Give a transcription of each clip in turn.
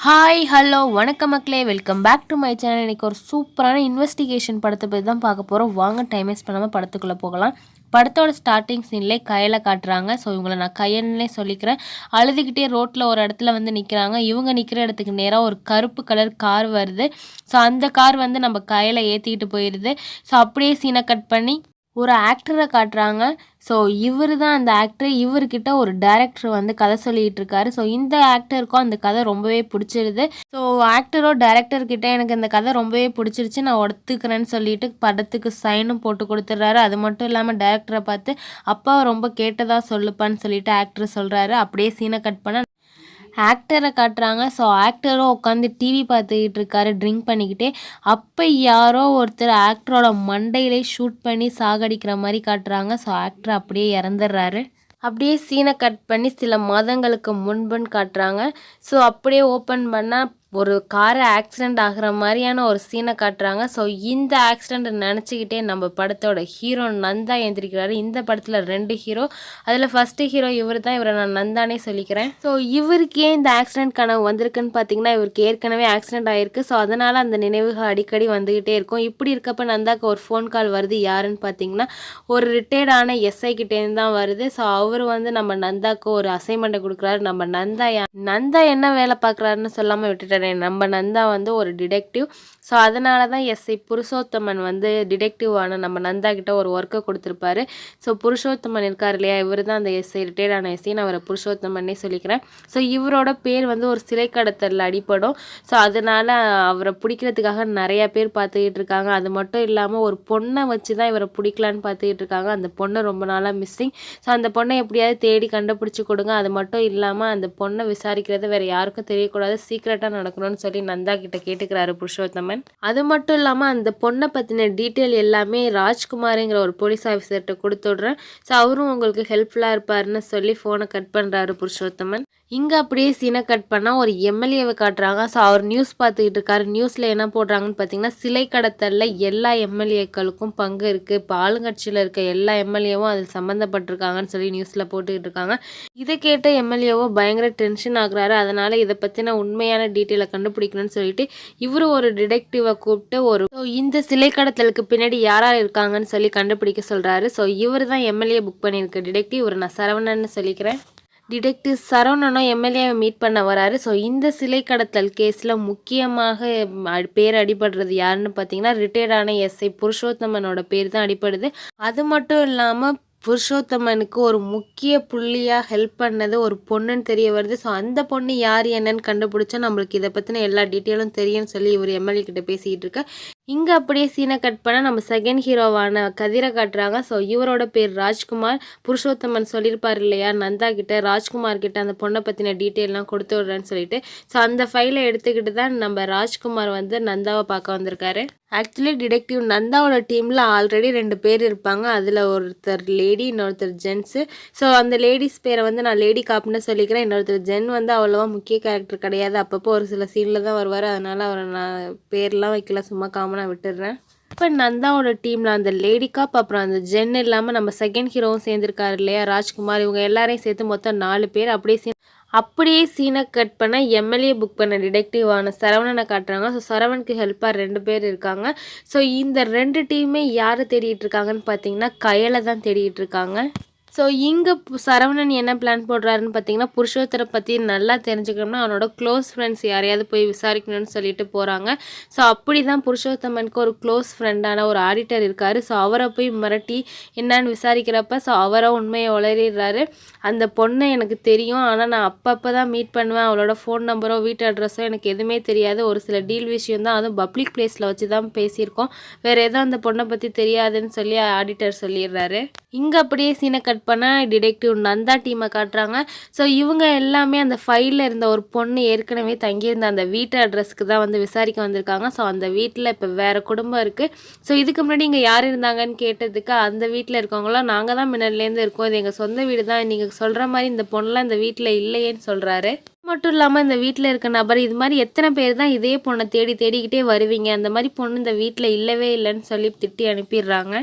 Hi hello வணக்கம் மக்களே. Welcome back to my channel இன்றைக்கி ஒரு சூப்பரான இன்வெஸ்டிகேஷன் படத்தை பற்றி தான் பார்க்க போகிறோம் வாங்க டைம் வேஸ்ட் பண்ணாமல் படத்துக்குள்ளே போகலாம். படத்தோட ஸ்டார்டிங் சீன்லேயே கையில் காட்டுறாங்க. ஸோ இவங்களை நான் கையன்னே சொல்லிக்கிறேன். அழுதுகிட்டே ரோட்டில் ஒரு இடத்துல வந்து நிற்கிறாங்க இவங்க நிற்கிற இடத்துக்கு நேராக ஒரு கருப்பு கலர் கார் வருது. ஸோ அந்த கார் வந்து நம்ம கையில் ஏற்றிக்கிட்டு போயிடுது ஸோ அப்படியே சீனை கட் பண்ணி ஒரு ஆக்டரை காட்டுறாங்க. ஸோ இவர் தான் அந்த ஆக்டர் இவர்கிட்ட ஒரு டைரக்டர் வந்து கதை சொல்லிகிட்டு இருக்காரு ஸோ இந்த ஆக்டருக்கும் அந்த கதை ரொம்பவே பிடிச்சிருது. ஸோ ஆக்டரோ டேரக்டர்கிட்ட எனக்கு இந்த கதை ரொம்பவே பிடிச்சிருச்சு. நான் ஒத்துக்கிறேன்னு சொல்லிட்டு படத்துக்கு சைனும் போட்டு கொடுத்துட்றாரு. அது மட்டும் இல்லாமல் டைரக்டரை பார்த்து அப்பா ரொம்ப கேட்டதாக சொல்லுப்பான்னு சொல்லிட்டு ஆக்டர் சொல்கிறாரு அப்படியே சீனை கட் பண்ண ஆக்டரை காட்டுறாங்க. ஸோ ஆக்டரும் உட்காந்து டிவி பார்த்துக்கிட்டு இருக்காரு ட்ரிங்க் பண்ணிக்கிட்டே. அப்போ யாரோ ஒருத்தர் ஆக்டரோட மண்டையிலே ஷூட் பண்ணி சாகடிக்கிற மாதிரி காட்டுறாங்க. ஸோ ஆக்டர் அப்படியே இறந்துடுறாரு. அப்படியே சீனை கட் பண்ணி சில மாதங்களுக்கு முன்புன்னு காட்டுறாங்க. ஸோ அப்படியே ஓப்பன் பண்ணால் ஒரு காரை ஆக்சிடெண்ட் ஆகிற மாதிரியான ஒரு சீனை காட்டுறாங்க. ஸோ இந்த ஆக்சிடெண்ட் நினச்சிக்கிட்டே நம்ம படத்தோட ஹீரோ நந்தா எழுந்திரிக்கிறாரு இந்த படத்தில் ரெண்டு ஹீரோ அதில் ஃபஸ்ட்டு ஹீரோ இவர் தான் இவரை நான் நந்தானே சொல்லிக்கிறேன். ஸோ இவருக்கு ஏன் இந்த ஆக்சிடென்ட் கனவு வந்திருக்குன்னு பார்த்தீங்கன்னா இவருக்கு ஏற்கனவே ஆக்சிடென்ட் ஆகிருக்கு ஸோ அதனால் அந்த நினைவுகள் அடிக்கடி வந்துக்கிட்டே இருக்கும். இப்படி இருக்கப்ப நந்தாக்கு ஒரு ஃபோன் கால் வருது. யாருன்னு பார்த்தீங்கன்னா ஒரு ரிட்டையர்டான எஸ்ஐ கிட்டேருந்து தான் வருது. ஸோ அவர் வந்து நம்ம நந்தாக்கு ஒரு அசைன்மெண்ட்டை கொடுக்குறாரு. நம்ம நந்தா நந்தா என்ன வேலை பார்க்குறாருன்னு சொல்லாமல் விட்டுட்டாரு நம்ம நந்தா வந்து ஒரு டிடெக்டிவ் ஸோ அதனால தான் எஸ்ஐ புருஷோத்தமன் வந்து டிடெக்டிவான நம்ம நந்தா கிட்ட ஒரு ஒர்க்கை கொடுத்துருப்பாரு. ஸோ புருஷோத்தமன் இருக்கார் இல்லையா? இவர் தான் அந்த எஸ்ஐ ரிட்டையர்டான எஸ்ஐ நான் அவரை புருஷோத்தமன்னே சொல்லிக்கிறேன். ஸோ இவரோட பேர் வந்து ஒரு சிலை கடத்தலில் அடிப்படும். ஸோ அதனால் அவரை பிடிக்கிறதுக்காக நிறையா பேர் பார்த்துக்கிட்டு இருக்காங்க. அது மட்டும் இல்லாமல் ஒரு பொண்ணை வச்சு தான் இவரை பிடிக்கலான்னு பார்த்துக்கிட்டு இருக்காங்க. அந்த பொண்ணை ரொம்ப நாளாக மிஸ்ஸிங் ஸோ அந்த பொண்ணை எப்படியாவது தேடி கண்டுபிடிச்சி கொடுங்க. அது மட்டும் இல்லாமல் அந்த பொண்ணை விசாரிக்கிறது வேறு யாருக்கும் தெரியக்கூடாது. சீக்கிரட்டாக நடக்கணும்னு சொல்லி நந்தா கிட்ட கேட்டுக்கிறாரு புருஷோத்தமன். அது மட்டும் இல்லாமல் அந்த பொண்ணை பற்றின டீட்டெயில் எல்லாமே ராஜ்குமாருங்கிற ஒரு போலீஸ் ஆஃபீஸர்கிட்ட கொடுத்து விட்றேன். ஸோ அவரும் உங்களுக்கு ஹெல்ப்ஃபுல்லாக இருப்பாருன்னு சொல்லி ஃபோனை கட் பண்ணுறாரு புருஷோத்தமன். இங்கே அப்படியே சீனை கட் பண்ணால் ஒரு எம்எல்ஏவை காட்டுறாங்க. ஸோ அவர் நியூஸ் பார்த்துக்கிட்டு இருக்காரு. நியூஸில் என்ன போடுறாங்கன்னு பார்த்தீங்கன்னா சிலை கடத்தலில் எல்லா எம்எல்ஏக்களுக்கும் பங்கு இருக்குது இப்போ ஆளுங்கட்சியில் இருக்க எல்லா எம்எல்ஏவும் அதில் சம்மந்தப்பட்டிருக்காங்கன்னு சொல்லி நியூஸில் போட்டுக்கிட்டு இருக்காங்க. இதை கேட்ட எம்எல்ஏவோ பயங்கர டென்ஷன் ஆகுறாரு. அதனால் இதை பற்றின உண்மையான டீட்டெயிலை கண்டுபிடிக்கணும்னு சொல்லிட்டு இவர் ஒரு டிடெக்டிவை கூப்பிட்டு ஒரு ஸோ இந்த சிலை கடத்தலுக்கு பின்னாடி யார் யார் இருக்காங்கன்னு சொல்லி கண்டுபிடிக்க சொல்கிறாரு ஸோ இவர் தான் எம்எல்ஏ புக் பண்ணியிருக்க. டிடெக்டிவ் இவர் நான் சரவணன்னு சொல்லிக்கிறேன். டிடெக்டிவ் சரவணனும் எம்எல்ஏவை மீட் பண்ண வராரு. ஸோ இந்த சிலை கடத்தல் கேஸில் முக்கியமாக பேர் அடிபடுறது யாருன்னு பார்த்தீங்கன்னா ரிட்டையர்டான எஸ்ஐ புருஷோத்தமனோட பேர் தான் அடிபடுது. அது மட்டும் இல்லாமல் புருஷோத்தமனுக்கு ஒரு முக்கிய புள்ளியாக ஹெல்ப் பண்ணது ஒரு பொண்ணுன்னு தெரிய வருது. ஸோ அந்த பொண்ணு யார் என்னன்னு கண்டுபிடிச்சா நம்மளுக்கு இதை பற்றின எல்லா டீட்டெயிலும் தெரியும்னு சொல்லி இவர் எம்எல்ஏ கிட்ட பேசிக்கிட்டு இருக்க இங்கே அப்படியே சீனை கட் பண்ணால் நம்ம செகண்ட் ஹீரோவான கதிரை காட்டுறாங்க. ஸோ இவரோட பேர் ராஜ்குமார். புருஷோத்தமன் சொல்லியிருப்பார் இல்லையா நந்தா கிட்ட ராஜ்குமார் கிட்ட அந்த பொண்ணை பற்றின டீட்டெயிலாம் கொடுத்து விட்றேன்னு சொல்லிட்டு. ஸோ அந்த ஃபைலை எடுத்துக்கிட்டு தான் நம்ம ராஜ்குமார் வந்து நந்தாவை பார்க்க வந்திருக்காரு. ஆக்சுவலி டிடெக்டிவ் நந்தாவோட டீமில் ஆல்ரெடி ரெண்டு பேர் இருப்பாங்க. அதில் ஒருத்தர் லேடி இன்னொருத்தர் ஜென்ஸு ஸோ அந்த லேடிஸ் பேரை வந்து நான் லேடி காப்புன்னு சொல்லிக்கிறேன். இன்னொருத்தர் ஜென் வந்து அவ்வளோவா முக்கிய கேரக்டர் கிடையாது. அப்பப்போ ஒரு சில சீனில் தான் வருவார். அதனால் அவரை நான் பேர்லாம் வைக்கல. சும்மா காமனாக விட்டுடுறேன் இப்போ நந்தாவோட டீமில் அந்த லேடி காப் அப்புறம் அந்த ஜென் இல்லாமல் நம்ம செகண்ட் ஹீரோவும் சேர்ந்துருக்காரு இல்லையா? ராஜ்குமார் இவங்க எல்லாரையும் சேர்த்து மொத்தம் நாலு பேர் அப்படியே சேர்ந்து அப்படியே சீனை கட் பண்ண எம்எல்ஏ புக் பண்ண டிடெக்டிவான சரவணனை காட்டுறாங்க. ஸோ சரவணுக்கு ஹெல்ப்பாக ரெண்டு பேர் இருக்காங்க. ஸோ இந்த ரெண்டு டீமே யார் தேடிட்டு இருக்காங்கன்னு பார்த்தீங்கன்னா கையில் தான் தேடிட்டு இருக்காங்க. ஸோ இங்கே சரவணன் என்ன பிளான் போடுறாருன்னு பார்த்தீங்கன்னா புருஷோத்தரை பற்றி நல்லா தெரிஞ்சுக்கணும்னா அவனோட க்ளோஸ் ஃப்ரெண்ட்ஸ் யாரையாவது போய் விசாரிக்கணும்னு சொல்லிட்டு போகிறாங்க ஸோ அப்படி தான் புருஷோத்தமனுக்கு ஒரு க்ளோஸ் ஃப்ரெண்டான ஒரு ஆடிட்டர் இருக்கார். ஸோ அவரை போய் மிரட்டி என்னன்னு விசாரிக்கிறப்ப? ஸோ அவரை உண்மையை உளறிடுறாரு. அந்த பொண்ணை எனக்கு தெரியும். ஆனால் நான் அப்பப்போ தான் மீட் பண்ணுவேன். அவளோட ஃபோன் நம்பரோ வீட்டு அட்ரஸோ எனக்கு எதுவுமே தெரியாது. ஒரு சில டீல் விஷயம் தான் அதுவும் பப்ளிக் பிளேஸில் வச்சு தான் பேசியிருக்கோம். வேறு எதுவும் அந்த பொண்ணை பற்றி தெரியாதுன்னு சொல்லி ஆடிட்டர் சொல்லிடுறாரு. இங்கே அப்படியே சீனை கட் பண்ண டிடெக்டிவ் நந்தா டீமை காட்டுறாங்க. ஸோ இவங்க எல்லாமே அந்த ஃபைலில் இருந்த ஒரு பொண்ணு ஏற்கனவே தங்கியிருந்த அந்த வீட்டு அட்ரஸ்க்கு தான் வந்து விசாரிக்க வந்திருக்காங்க. ஸோ அந்த வீட்டில் இப்போ வேறு குடும்பம் இருக்குது ஸோ இதுக்கு முன்னாடி இங்கே யார் இருந்தாங்கன்னு கேட்டதுக்கு அந்த வீட்டில் இருக்கவங்களாம் நாங்கள் தான் முன்னாடிலேருந்து இருக்கோம். இது எங்கள் சொந்த வீடு தான். நீங்கள் சொல்கிற மாதிரி இந்த பொண்ணுலாம் இந்த வீட்டில் இல்லையேன்னு சொல்கிறாரு மட்டும் இல்லாமல் இந்த வீட்டில் இருக்க நபர் இது மாதிரி எத்தனை பேர் தான் இதே பொண்ணை தேடி தேடிக்கிட்டே வருவீங்க. அந்த மாதிரி பொண்ணு இந்த வீட்டில் இல்லவே இல்லைன்னு சொல்லி திட்டி அனுப்பிடுறாங்க.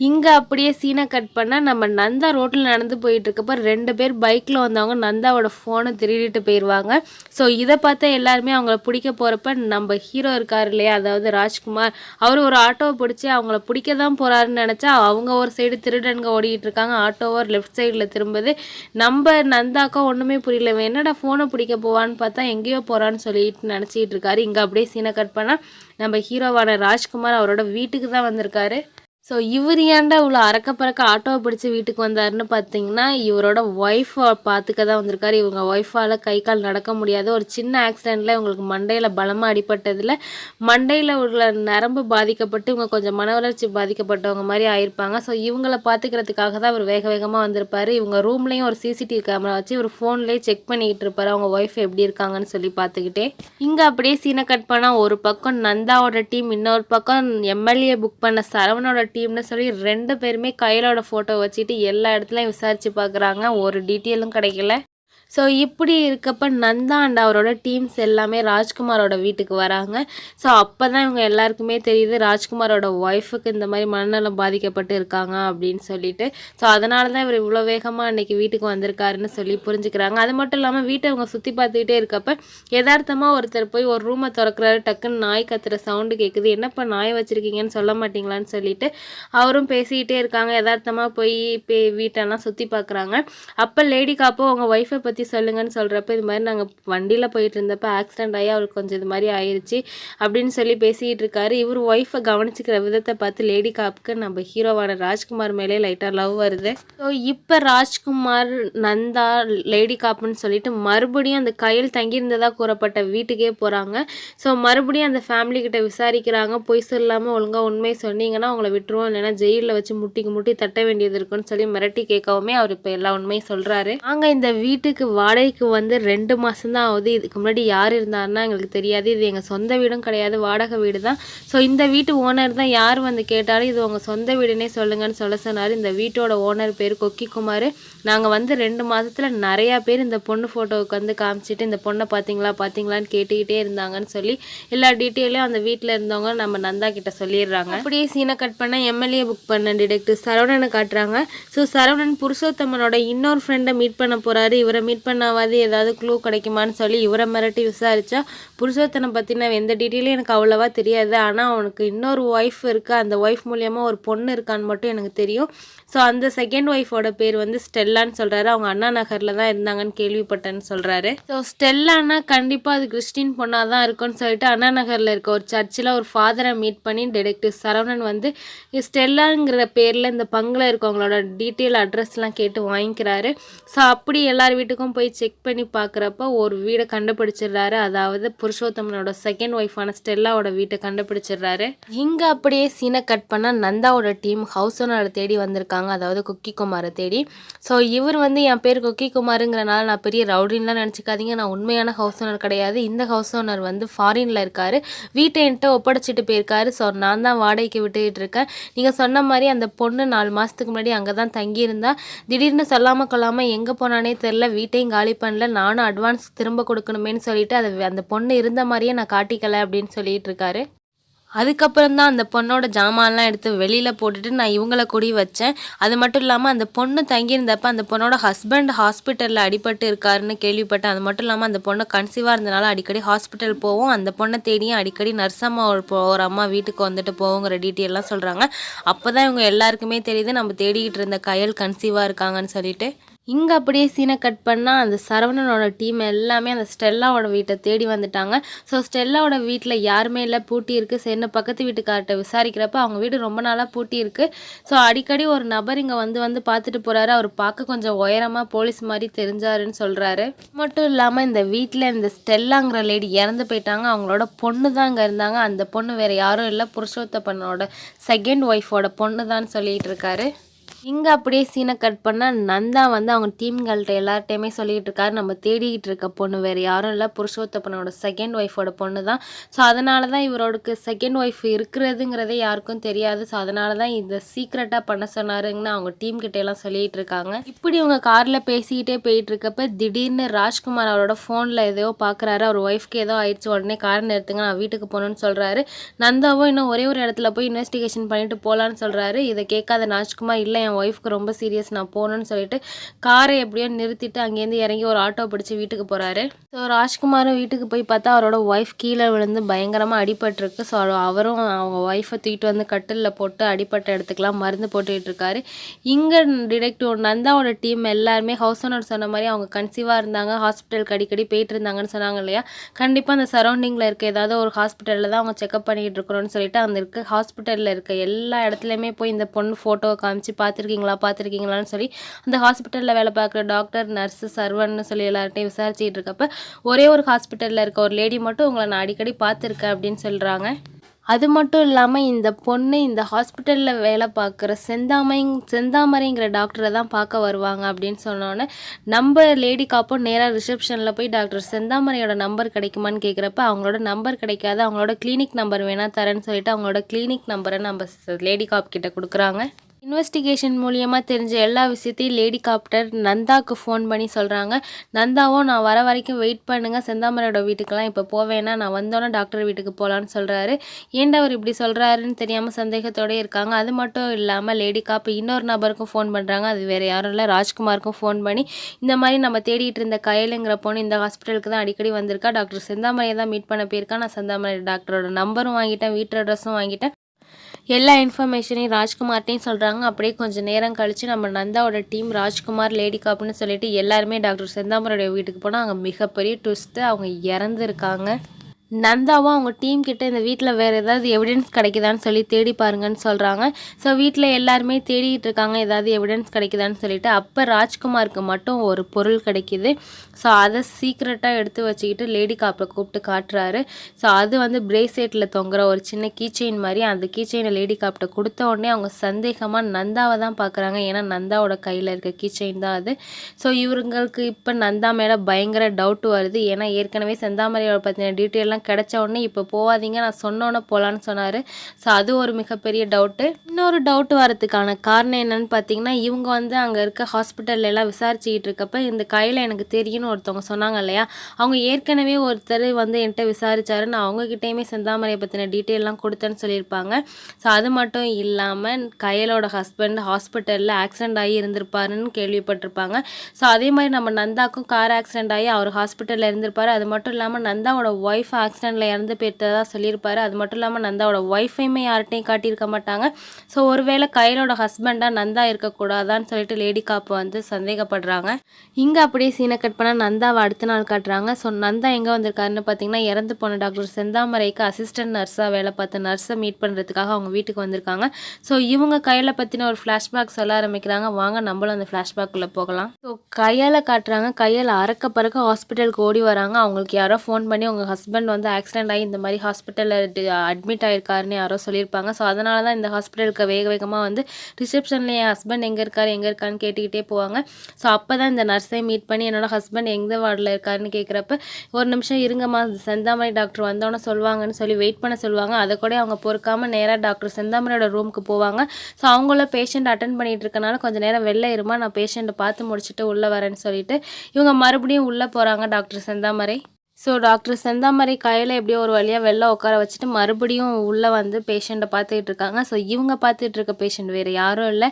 இங்கே அப்படியே சீனை கட் பண்ணால் நம்ம நந்தா ரோட்டில் நடந்து போயிட்டு இருக்கப்ப ரெண்டு பேர் பைக்கில் வந்தவங்க நந்தாவோட ஃபோனை திருடிட்டு போயிடுவாங்க ஸோ இதை பார்த்தா எல்லாருமே அவங்கள பிடிக்க போகிறப்ப நம்ம ஹீரோ இருக்கார் இல்லையா? அதாவது ராஜ்குமார். அவர் ஒரு ஆட்டோவை பிடிச்சி அவங்கள பிடிக்க தான் போகிறாருன்னு நினச்சா அவங்க ஒரு சைடு திருடனுங்க ஓடிக்கிட்டு இருக்காங்க ஆட்டோவை லெஃப்ட் சைடில் திரும்புது. நம்ம நந்தாக்கா ஒன்றுமே புரியல. என்னடா ஃபோனை பிடிக்க போவான்னு பார்த்தா எங்கேயோ போகிறான்னு சொல்லிட்டு நினச்சிட்டு இருக்காரு. இங்கே அப்படியே சீனை கட் பண்ணால் நம்ம ஹீரோவான ராஜ்குமார் அவரோட வீட்டுக்கு தான் வந்திருக்காரு. ஸோ இவர் ஏன்டா இவ்வளோ அறக்க பறக்க ஆட்டோவை பிடிச்சி வீட்டுக்கு வந்தாருன்னு பார்த்தீங்கன்னா இவரோட ஒய்ஃபை பார்த்துக்க தான் வந்திருக்காரு. இவங்க ஒய்ஃபால் கை கால் நடக்க முடியாது. ஒரு சின்ன ஆக்சிடெண்ட்டில் இவங்களுக்கு மண்டையில் பலமாக அடிபட்டதில் மண்டையில் உள்ள நரம்பு பாதிக்கப்பட்டு இவங்க கொஞ்சம் மன வளர்ச்சி பாதிக்கப்பட்டவங்க மாதிரி ஆயிருப்பாங்க. ஸோ இவங்கள பார்த்துக்கிறதுக்காக தான் அவர் வேக வேகமாக வந்திருப்பார். இவங்க ரூம்லேயும் ஒரு சிசிடிவி கேமரா வச்சு ஒரு ஃபோன்லேயே செக் பண்ணிக்கிட்டு இருப்பார். அவங்க ஒய்ஃப் எப்படி இருக்காங்கன்னு சொல்லி பார்த்துக்கிட்டே இங்கே அப்படியே சீனை கட் பண்ணால் ஒரு பக்கம் நந்தாவோட டீம் இன்னொரு பக்கம் எம்எல்ஏ புக் பண்ண சரவணோட டீம் டீம்னு சொல்லி ரெண்டு பேருமே கையிலோட ஃபோட்டோ வச்சுட்டு எல்லா இடத்துலையும் விசாரித்து பார்க்குறாங்க ஒரு டீட்டெயிலும் கிடைக்கல. ஸோ இப்படி இருக்கப்ப நந்தா அண்ட் அவரோட டீம்ஸ் எல்லாமே ராஜ்குமாரோட வீட்டுக்கு வராங்க. ஸோ அப்போ தான் இவங்க எல்லாருக்குமே தெரியுது ராஜ்குமாரோட ஒய்ஃபுக்கு இந்த மாதிரி மனநலம் பாதிக்கப்பட்டு இருக்காங்க அப்படின்னு சொல்லிட்டு. ஸோ அதனால தான் இவர் இவ்வளோ வேகமாக அன்றைக்கி வீட்டுக்கு வந்திருக்காருன்னு சொல்லி புரிஞ்சுக்கிறாங்க. அது மட்டும் இல்லாமல் வீட்டை அவங்க சுற்றி பார்த்துக்கிட்டே இருக்கப்ப யதார்த்தமாக ஒருத்தர் போய் ஒரு ரூமை திறக்கிறாரு. டக்குன்னு நாய் கத்துற சவுண்டு கேட்குது என்னப்பா நாய் வச்சுருக்கீங்கன்னு சொல்ல மாட்டீங்களான்னு சொல்லிட்டு அவரும் பேசிக்கிட்டே இருக்காங்க. யதார்த்தமாக போய் பே வீட்டெல்லாம் சுற்றி பார்க்குறாங்க. அப்போ லேடி காப்போ அவங்க ஒய்ஃபை பற்றி சொல்லுங்கன்னு சொல்கிறப்ப இது மாதிரி நாங்கள் வண்டியில் போயிட்டு இருந்தப்ப ஆக்சிடென்ட் ஆகி அவருக்கு கொஞ்சம் இது மாதிரி ஆயிடுச்சு அப்படின்னு சொல்லி பேசிகிட்டு இருக்காரு. இவர் ஒய்ஃபை கவனிச்சிக்கிற விதத்தை பார்த்து லேடி காப்புக்கு நம்ம ஹீரோவான ராஜ்குமார் மேலே லைட்டாக லவ் வருது. ஸோ இப்போ ராஜ்குமார் நந்தா லேடி காப்புன்னு சொல்லிட்டு மறுபடியும் அந்த கையில் தங்கியிருந்ததாக கூறப்பட்ட வீட்டுக்கே போகிறாங்க ஸோ மறுபடியும் அந்த ஃபேமிலி கிட்ட விசாரிக்கிறாங்க. பொய் சொல்லாமல் ஒழுங்காக உண்மை சொன்னீங்கன்னா அவங்கள விட்டுருவோம். இல்லைன்னா ஜெயிலில் வச்சு முட்டிக்கு முட்டி தட்ட வேண்டியது இருக்குன்னு சொல்லி மிரட்டி கேட்கவுமே அவர் இப்போ எல்லா உண்மையும் சொல்கிறாரு நாங்கள் இந்த வீட்டுக்கு வாடகைக்கு வந்து ரெண்டு மாதம்தான் ஆகுது. இதுக்கு முன்னாடி யார் இருந்தாருன்னா எங்களுக்கு தெரியாது. இது எங்கள் சொந்த வீடும் கிடையாது. வாடகை வீடு தான் ஸோ இந்த வீட்டு ஓனர் தான் யார் வந்து கேட்டாலும் இது உங்கள் சொந்த வீடுனே சொல்லுங்கன்னு சொல்ல சொன்னார். இந்த வீட்டோட ஓனர் பேர் கொக்கி குமார் நாங்கள் வந்து ரெண்டு மாதத்தில் நிறையா பேர் இந்த பொண்ணு ஃபோட்டோவுக்கு வந்து காமிச்சிட்டு இந்த பொண்ணை பார்த்தீங்களா பார்த்தீங்களான்னு கேட்டுக்கிட்டே இருந்தாங்கன்னு சொல்லி எல்லா டீட்டெயிலும் அந்த வீட்டில் இருந்தவங்க நம்ம நந்தா கிட்ட சொல்லிடுறாங்க. அப்படியே சீனை கட் பண்ண எம்எல்ஏ புக் பண்ண டிடெக்டிவ் சரவணனை காட்டுறாங்க. ஸோ சரவணன் புருஷோத்தமனோட இன்னொரு ஃப்ரெண்டை மீட் பண்ண போகிறாரு இவரை மீட் பண்ணாவது ஏதாவது க்ளூ கிடைக்குமான்னு சொல்லி இவரை மிரட்டி விசாரித்தா புருஷோத்தனை பற்றின எந்த டீட்டெயிலும் எனக்கு அவ்வளோவா தெரியாது. ஆனால் அவனுக்கு இன்னொரு ஒய்ஃப் இருக்குது அந்த ஒய்ஃப் மூலியமாக ஒரு பொண்ணு இருக்கான்னு மட்டும் எனக்கு தெரியும். ஸோ அந்த செகண்ட் ஒய்ஃபோட பேர் வந்து ஸ்டெல்லான்னு சொல்கிறாரு அவங்க அண்ணா நகரில் தான் இருந்தாங்கன்னு கேள்விப்பட்டேன்னு சொல்கிறாரு ஸோ ஸ்டெல்லானா கண்டிப்பாக அது கிறிஸ்டின் பொண்ணாக தான் இருக்கும்னு சொல்லிட்டு அண்ணா நகரில் இருக்க ஒரு சர்ச்சில் ஒரு ஃபாதரை மீட் பண்ணி டெடெக்டிவ் சரவணன் வந்து ஸ்டெல்லாங்கிற பேரில் இந்த பங்கில் இருக்கவங்களோட டீட்டெயில் அட்ரஸ்லாம் கேட்டு வாங்கிக்கிறாரு. ஸோ அப்படி எல்லார் வீட்டுக்கும் போய் செக் பண்ணி பார்க்குறப்ப ஒரு வீடை கண்டுபிடிச்சிடுறாரு. அதாவது புருஷோத்தமனோட செகண்ட் ஒய்ஃபான ஸ்டெல்லாவோட வீட்டை கண்டுபிடிச்சிடுறாரு. இங்கே அப்படியே சீனை கட் பண்ணால் நந்தாவோட டீம் ஹவுஸ் ஓனரை தேடி வந்திருக்காங்க. அதாவது குக்கி குமாரை தேடி. ஸோ இவர் வந்து என் பேர் குக்கி குமாருங்கிறனால நான் பெரிய ரவுடின்லாம் நினச்சிக்காதீங்க. நான் உண்மையான ஹவுஸ் ஓனர் கிடையாது. இந்த ஹவுஸ் ஓனர் வந்து ஃபாரினில் இருக்கார். வீட்டை என்கிட்ட ஒப்படைச்சிட்டு போயிருக்காரு. ஸோ நான் தான் வாடகைக்கு விட்டுக்கிட்டு இருக்கேன். நீங்கள் சொன்ன மாதிரி அந்த பொண்ணு நாலு மாதத்துக்கு முன்னாடி அங்கே தான் தங்கியிருந்தா. திடீர்னு சொல்லாமல் கொள்ளாமல் எங்கே போனானே தெரில வீட்டையும் காலி பண்ணல. நானும் அட்வான்ஸ் திரும்ப கொடுக்கணுமேன்னு சொல்லிட்டு அதை அந்த பொண்ணு இருந்த மாதிரியே நான் காட்டிக்கலை அப்படின்னு சொல்லிட்டு இருக்காரு. அதுக்கப்புறம் தான் அந்த பொண்ணோட ஜாமான்லாம் எடுத்து வெளியில் போட்டுட்டு நான் இவங்கள கூடி வச்சேன். அது மட்டும் இல்லாமல் அந்த பொண்ணு தங்கியிருந்தப்ப அந்த பொண்ணோட ஹஸ்பண்ட் ஹாஸ்பிட்டலில் அடிபட்டு இருக்காருன்னு கேள்விப்பட்டேன். அது மட்டும் இல்லாமல் அந்த பொண்ணு கன்சீவாக இருந்தனால அடிக்கடி ஹாஸ்பிட்டல் போவோம். அந்த பொண்ணை தேடியும் அடிக்கடி நர்ஸம்மா ஒரு ஒரு அம்மா வீட்டுக்கு வந்துட்டு போவோங்கிற டீட்டெயிலாம் சொல்கிறாங்க அப்போ தான் இவங்க எல்லாருக்குமே தெரியுது நம்ம தேடிக்கிட்டு இருந்த கயல் கன்சீவாக இருக்காங்கன்னு சொல்லிட்டு. இங்கே அப்படியே சீனை கட் பண்ணால் அந்த சரவணனோட டீம் எல்லாமே அந்த ஸ்டெல்லாவோட வீட்டை தேடி வந்துட்டாங்க. ஸோ ஸ்டெல்லாவோட வீட்டில் யாருமே இல்லை. பூட்டி இருக்குது சரின்னு பக்கத்து வீட்டுக்கார்ட்ட விசாரிக்கிறப்ப அவங்க வீடு ரொம்ப நாளாக பூட்டி இருக்குது ஸோ அடிக்கடி ஒரு நபர் இங்கே வந்து வந்து பார்த்துட்டு போகிறாரு அவர் பார்க்க கொஞ்சம் உயரமாக போலீஸ் மாதிரி தெரிஞ்சாருன்னு சொல்கிறாரு மட்டும் இல்லாமல் இந்த வீட்டில் இந்த ஸ்டெல்லாங்கிற லேடி இறந்து போயிட்டாங்க. அவங்களோட பொண்ணு தான் இங்கே இருந்தாங்க. அந்த பொண்ணு வேறு யாரும் இல்லை. புருஷோத்தப்பனோட செகண்ட் ஒய்ஃபோட பொண்ணு தான் சொல்லிகிட்டு இருக்காரு. இங்கே அப்படியே சீனை கட் பண்ணால் நந்தா வந்து அவங்க டீம்கள்கிட்ட எல்லார்ட்டையுமே சொல்லிகிட்டு இருக்காரு. நம்ம தேடிக்கிட்டு இருக்க பொண்ணு வேறு யாரும் இல்லை. புருஷோத்தப்பனோட செகண்ட் ஒய்ஃபோட பொண்ணு தான். ஸோ அதனால தான் இவரோடக்கு செகண்ட் ஒய்ஃப் இருக்கிறதுங்கிறதே யாருக்கும் தெரியாது. ஸோ அதனால தான் இதை சீக்ரெட்டாக பண்ண சொன்னாருங்கன்னு அவங்க டீம் கிட்ட எல்லாம் சொல்லிட்டு இருக்காங்க. இப்படி அவங்க காரில் பேசிக்கிட்டே போயிட்டு இருக்கப்ப திடீர்னு ராஜ்குமார் அவரோட ஃபோனில் எதையோ பார்க்குறாரு அவர் ஒய்ஃப்க்கு ஏதோ ஆயிடுச்சு. உடனே கார் நிறுத்துங்க நான் வீட்டுக்கு போகணுன்னு சொல்கிறாரு நந்தாவும் இன்னும் ஒரே ஒரு இடத்துல போய் இன்வெஸ்டிகேஷன் பண்ணிட்டு போகலான்னு சொல்கிறாரு இதை கேட்காத ராஜ்குமார் இல்லை என் ஒய்ஃப்க்கு ரொம்ப சீரியஸ் நான் போகணுன்னு சொல்லிட்டு காரை எப்படியோ நிறுத்திட்டு அங்கேருந்து இறங்கி ஒரு ஆட்டோ பிடிச்சி வீட்டுக்கு போகிறாரு ஸோ ராஜ்குமாரும் வீட்டுக்கு போய் பார்த்தா அவரோட ஒய்ஃப் கீழே விழுந்து பயங்கரமாக அடிபட்டிருக்கு. ஸோ அவரும் அவங்க ஒய்ஃபை தூக்கிட்டு வந்து கட்டிலில் போட்டு அடிப்பட்ட இடத்துக்குலாம் மருந்து போட்டுக்கிட்டு இருக்காரு. இங்கே டிடெக்டிவ் நந்தாவோட டீம் எல்லாருமே ஹவுஸ் ஓனர் சொன்ன மாதிரி அவங்க கன்சீவாக இருந்தாங்க. ஹாஸ்பிட்டலுக்கு அடிக்கடி போயிட்டு இருந்தாங்கன்னு சொன்னாங்க இல்லையா? கண்டிப்பாக அந்த சரௌண்டிங்கில் இருக்க ஏதாவது ஒரு ஹாஸ்பிட்டலில் தான் அவங்க செக்அப் பண்ணிக்கிட்டு இருக்கிறோன்னு சொல்லிட்டு அந்த இருக்க ஹாஸ்பிட்டலில் இருக்க எல்லா இடத்துலையுமே போய் இந்த பொண்ணு ஃபோட்டோவை காமிச்சு பார்த்து பார்த்துருக்கீங்களா பார்த்துருக்கீங்களான்னு சொல்லி அந்த ஹாஸ்பிட்டலில் வேலை பார்க்குற டாக்டர் நர்ஸு சர்வன்னு சொல்லி எல்லார்ட்டையும் விசாரிச்சுட்டு இருக்கப்ப ஒரே ஒரு ஹாஸ்பிட்டலில் இருக்க ஒரு லேடி மட்டும் உங்களை நான் அடிக்கடி பார்த்துருக்கேன் அப்படின்னு சொல்கிறாங்க அது மட்டும் இல்லாமல் இந்த பொண்ணு இந்த ஹாஸ்பிட்டலில் வேலை பார்க்குற செந்தாமை செந்தாமரைங்கிற டாக்டரை தான் பார்க்க வருவாங்க அப்படின்னு சொன்னோன்னே நம்ம லேடி காப்போம் நேராக ரிசப்ஷனில் போய் டாக்டர் செந்தாமரையோட நம்பர் கிடைக்குமான்னு கேட்குறப்ப அவங்களோட நம்பர் கிடைக்காது அவங்களோட கிளினிக் நம்பர் வேணால் தரேன்னு சொல்லிட்டு அவங்களோட கிளினிக் நம்பரை நம்ம லேடி காப் கிட்ட கொடுக்குறாங்க. இன்வெஸ்டிகேஷன் மூலியமாக தெரிஞ்ச எல்லா விஷயத்தையும் லேடி காப்டர் நந்தாவுக்கு ஃபோன் பண்ணி சொல்கிறாங்க நந்தாவும் நான் வர வரைக்கும் வெயிட் பண்ணுங்கள் செந்தாமரையோட வீட்டுக்கெல்லாம் இப்போ போவேன்னா நான் வந்தோன்னே டாக்டர் வீட்டுக்கு போகலான்னு சொல்கிறாரு ஏன்டா அவர் இப்படி சொல்கிறாருன்னு தெரியாமல் சந்தேகத்தோடே இருக்காங்க. அது மட்டும் இல்லாமல் லேடி காப் இன்னொரு நபருக்கும் ஃபோன் பண்ணுறாங்க அது வேறு யாரும் இல்லை. ராஜ்குமாருக்கும் ஃபோன் பண்ணி இந்த மாதிரி நம்ம தேடிட்டு இருந்த கையிலுங்கிற பொண்ணு இந்த ஹாஸ்பிட்டலுக்கு தான் அடிக்கடி வந்திருக்கா. டாக்டர் செந்தாமரையை தான் மீட் பண்ண போயிருக்கா. நான் செந்தாமரை டாக்டரோட நம்பரும் வாங்கிட்டேன். வீட்டு அட்ரஸும் வாங்கிட்டேன். எல்லா இன்ஃபர்மேஷனையும் ராஜ்குமார்ட்டையும் சொல்கிறாங்க அப்படியே கொஞ்சம் நேரம் கழித்து நம்ம நந்தாவோட டீம் ராஜ்குமார் லேடி காப்னு சொல்லிட்டு எல்லாருமே டாக்டர் செந்தாமரோடைய வீட்டுக்கு போனால் அங்கே மிகப்பெரிய ட்விஸ்ட்டு அவங்க இறந்துருக்காங்க. நந்தாவும் அவங்க டீம் கிட்ட இந்த வீட்டில் வேறு ஏதாவது எவிடன்ஸ் கிடைக்குதான்னு சொல்லி தேடி பாருங்கன்னு சொல்கிறாங்க ஸோ வீட்டில் எல்லாருமே தேடிட்டு இருக்காங்க ஏதாவது எவிடன்ஸ் கிடைக்குதான்னு சொல்லிட்டு. அப்போ ராஜ்குமாருக்கு மட்டும் ஒரு பொருள் கிடைக்கிது. ஸோ அதை சீக்ரெட்டாக எடுத்து வச்சுக்கிட்டு லேடி காப்பை கூப்பிட்டு காட்டுறாரு. ஸோ அது வந்து பிரேஸ்லெட்டில் தொங்குற ஒரு சின்ன கீச்செயின் மாதிரி. அந்த கீச்செயினை லேடி காப்ட கொடுத்த உடனே அவங்க சந்தேகமாக நந்தாவை தான் பார்க்குறாங்க ஏன்னா நந்தாவோட கையில் இருக்க கீச்செயின் தான் அது. ஸோ இவங்களுக்கு இப்போ நந்தா மேலே பயங்கர டவுட் வருது. ஏன்னா ஏற்கனவே செந்தாமரையோட பற்றின டீட்டெயிலாம் எல்லாம் கிடச்ச உடனே இப்போ போகாதீங்க நான் சொன்னோன்னே போகலான்னு சொன்னார். ஸோ அது ஒரு மிகப்பெரிய டவுட்டு இன்னொரு டவுட் வரதுக்கான காரணம் என்னன்னு பார்த்தீங்கன்னா இவங்க வந்து அங்கே இருக்க ஹாஸ்பிட்டல்ல எல்லாம் விசாரிச்சுக்கிட்டு இருக்கப்ப இந்த கையில் எனக்கு தெரியும்னு ஒருத்தவங்க சொன்னாங்க இல்லையா? அவங்க ஏற்கனவே ஒருத்தர் வந்து என்கிட்ட விசாரிச்சாரு. நான் அவங்கக்கிட்டேயுமே செந்தாமரையை பற்றின டீட்டெயிலெலாம் கொடுத்தேன்னு சொல்லியிருப்பாங்க. ஸோ அது மட்டும் இல்லாமல் கையலோட ஹஸ்பண்ட் ஹாஸ்பிட்டலில் ஆக்சிடென்ட் ஆகி இருந்திருப்பாருன்னு கேள்விப்பட்டிருப்பாங்க. ஸோ அதே மாதிரி நம்ம நந்தாக்கும் கார் ஆக்சிடென்ட் ஆகி அவர் ஹாஸ்பிட்டலில் இருந்திருப்பார். அது மட்டும் இல்லாமல் நந்தாவோட ஒய்ஃப் ஆக்சிடெண்ட்டில் இறந்து போயிட்டதாக சொல்லியிருப்பாரு. அது மட்டும் இல்லாமல் நந்தாவோட ஒய்ஃபையுமே யார்கிட்டையும் காட்டியிருக்க மாட்டாங்க. ஸோ ஒருவேளை கையிலோட ஹஸ்பண்டாக நந்தா இருக்கக்கூடாதான்னு சொல்லிட்டு லேடி காப்பு வந்து சந்தேகப்படுறாங்க. இங்கே அப்படியே சீனை கட் பண்ணால் நந்தாவை அடுத்த நாள் காட்டுறாங்க. ஸோ நந்தா எங்கே வந்திருக்காருன்னு பார்த்தீங்கன்னா இறந்து போன டாக்டர் செந்தாமரைக்கு அசிஸ்டன்ட் நர்ஸாக வேலை பார்த்த நர்ஸை மீட் பண்ணுறதுக்காக அவங்க வீட்டுக்கு வந்திருக்காங்க. ஸோ இவங்க கையில் பற்றின ஒரு ஃப்ளாஷ்பேக் சொல்ல ஆரம்பிக்கிறாங்க. வாங்க நம்மளும் அந்த ஃப்ளாஷ்பேக்குள்ளே போகலாம். ஸோ கையால் காட்டுறாங்க. கையால் அறக்க பறக்க ஹாஸ்பிட்டலுக்கு ஓடி வராங்க. அவங்களுக்கு யாரோ ஃபோன் பண்ணி உங்கள் ஹஸ்பண்ட் வந்து வந்து ஆக்சிடென்ட் ஆகி இந்த மாதிரி ஹாஸ்பிட்டலில் அட்மிட் ஆகிருக்காருன்னு யாரோ சொல்லியிருப்பாங்க. ஸோ அதனால தான் இந்த ஹாஸ்பிட்டலுக்கு வேக வேகமாக வந்து ரிசப்ஷனில் என் ஹஸ்பண்ட் எங்கே இருக்கார் எங்கே இருக்கான்னு கேட்டுக்கிட்டே போவாங்க. ஸோ அப்போ தான் இந்த நர்ஸை மீட் பண்ணி என்னோடய ஹஸ்பண்ட் எந்த வார்டில் இருக்காருன்னு கேட்குறப்ப ஒரு நிமிஷம் இருங்கம்மா செந்தாமரை டாக்டர் வந்தோன்னே சொல்லுவாங்கன்னு சொல்லி வெயிட் பண்ண சொல்லுவாங்க அதை கூட அவங்க பொறுக்காமல் நேராக டாக்டர் செந்தாமரையோட ரூமுக்கு போவாங்க. ஸோ அவங்கள பேஷண்ட் அட்டன் பண்ணிகிட்டு இருக்கனால கொஞ்சம் நேரம் வெளில இருமா நான் பேஷண்ட்டை பார்த்து முடிச்சுட்டு உள்ளே வரேன்னு சொல்லிட்டு இவங்க மறுபடியும் உள்ளே போகிறாங்க doctor Senthamarai. So doctor Senthamarai கையில் எப்படியோ ஒரு வழியாக வெளில உட்கார வச்சுட்டு மறுபடியும் உள்ளே வந்து பேஷண்ட்டை பார்த்துக்கிட்டு இருக்காங்க. ஸோ இவங்க பார்த்துட்டு இருக்க பேஷண்ட் வேறு யாரும் இல்லை.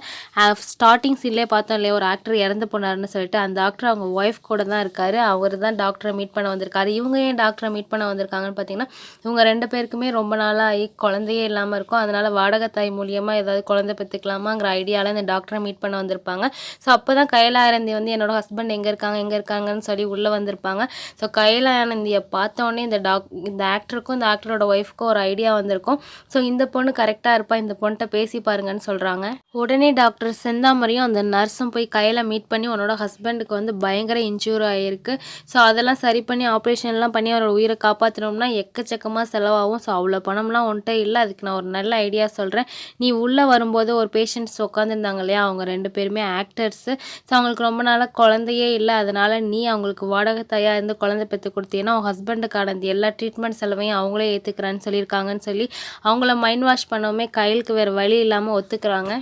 ஸ்டார்டிங் சீன்லேயே பார்த்தோம் இல்லையா ஒரு ஆக்டர் இறந்து போனார்னு சொல்லிட்டு அந்த டாக்டர் அவங்க ஒய்ஃப் கூட தான் இருக்கார். அவர் தான் டாக்டரை மீட் பண்ண வந்திருக்காரு. இவங்க ஏன் டாக்டரை மீட் பண்ண வந்திருக்காங்கன்னு பார்த்தீங்கன்னா இவங்க ரெண்டு பேருக்குமே ரொம்ப நாளாக ஆகி குழந்தையே இல்லாமல் இருக்கும். அதனால் வாடகை தாய் மூலியமாக ஏதாவது குழந்தை பெற்றுக்கலாமாங்கிற ஐடியாவில் இந்த டாக்டரை மீட் பண்ண வந்திருப்பாங்க. ஸோ அப்போ தான் கைலாயந்தி வந்து என்னோடய ஹஸ்பண்ட் எங்கே இருக்காங்க எங்கே இருக்காங்கன்னு சொல்லி உள்ளே வந்திருப்பாங்க. ஸோ கைலாயந்தி சந்தியை பார்த்தோன்னே இந்த டாக் இந்த ஆக்டருக்கும் இந்த ஆக்டரோட ஒய்ஃப்க்கும் ஒரு ஐடியா வந்திருக்கும். ஸோ இந்த பொண்ணு கரெக்டாக இருப்பா. இந்த பொண்ணிட்ட பேசி பாருங்கன்னு சொல்கிறாங்க உடனே டாக்டர் செந்தாமரியும் அந்த நர்ஸும் போய் கையில் மீட் பண்ணி உன்னோட ஹஸ்பண்டுக்கு வந்து பயங்கர இன்ஜூர் ஆகிருக்கு ஸோ அதெல்லாம் சரி பண்ணி ஆப்ரேஷன்லாம் பண்ணி அவரோட உயிரை காப்பாற்றணும்னா எக்கச்சக்கமாக செலவாகும். ஸோ அவ்வளோ பணம்லாம் உன்ட்ட இல்லை. அதுக்கு நான் ஒரு நல்ல ஐடியா சொல்கிறேன் நீ உள்ளே வரும்போது ஒரு பேஷண்ட்ஸ் உட்காந்துருந்தாங்க இல்லையா? அவங்க ரெண்டு பேருமே ஆக்டர்ஸு ஸோ அவங்களுக்கு ரொம்ப நாளாக குழந்தையே இல்லை. அதனால் நீ அவங்களுக்கு வாடகை தயார் இருந்து குழந்தை பெற்று கொடுத்தீங்கன்னா அவங்க ஹஸ்பண்டுக்கான அந்த எல்லா ட்ரீட்மெண்ட் செலவையும் அவங்களே ஏற்றுக்கிறேன்னு சொல்லியிருக்காங்கன்னு சொல்லி அவங்கள மைண்ட் வாஷ் பண்ணவுமே கையிலுக்கு வேறு வழி இல்லாமல் ஒத்துக்கிறாங்க.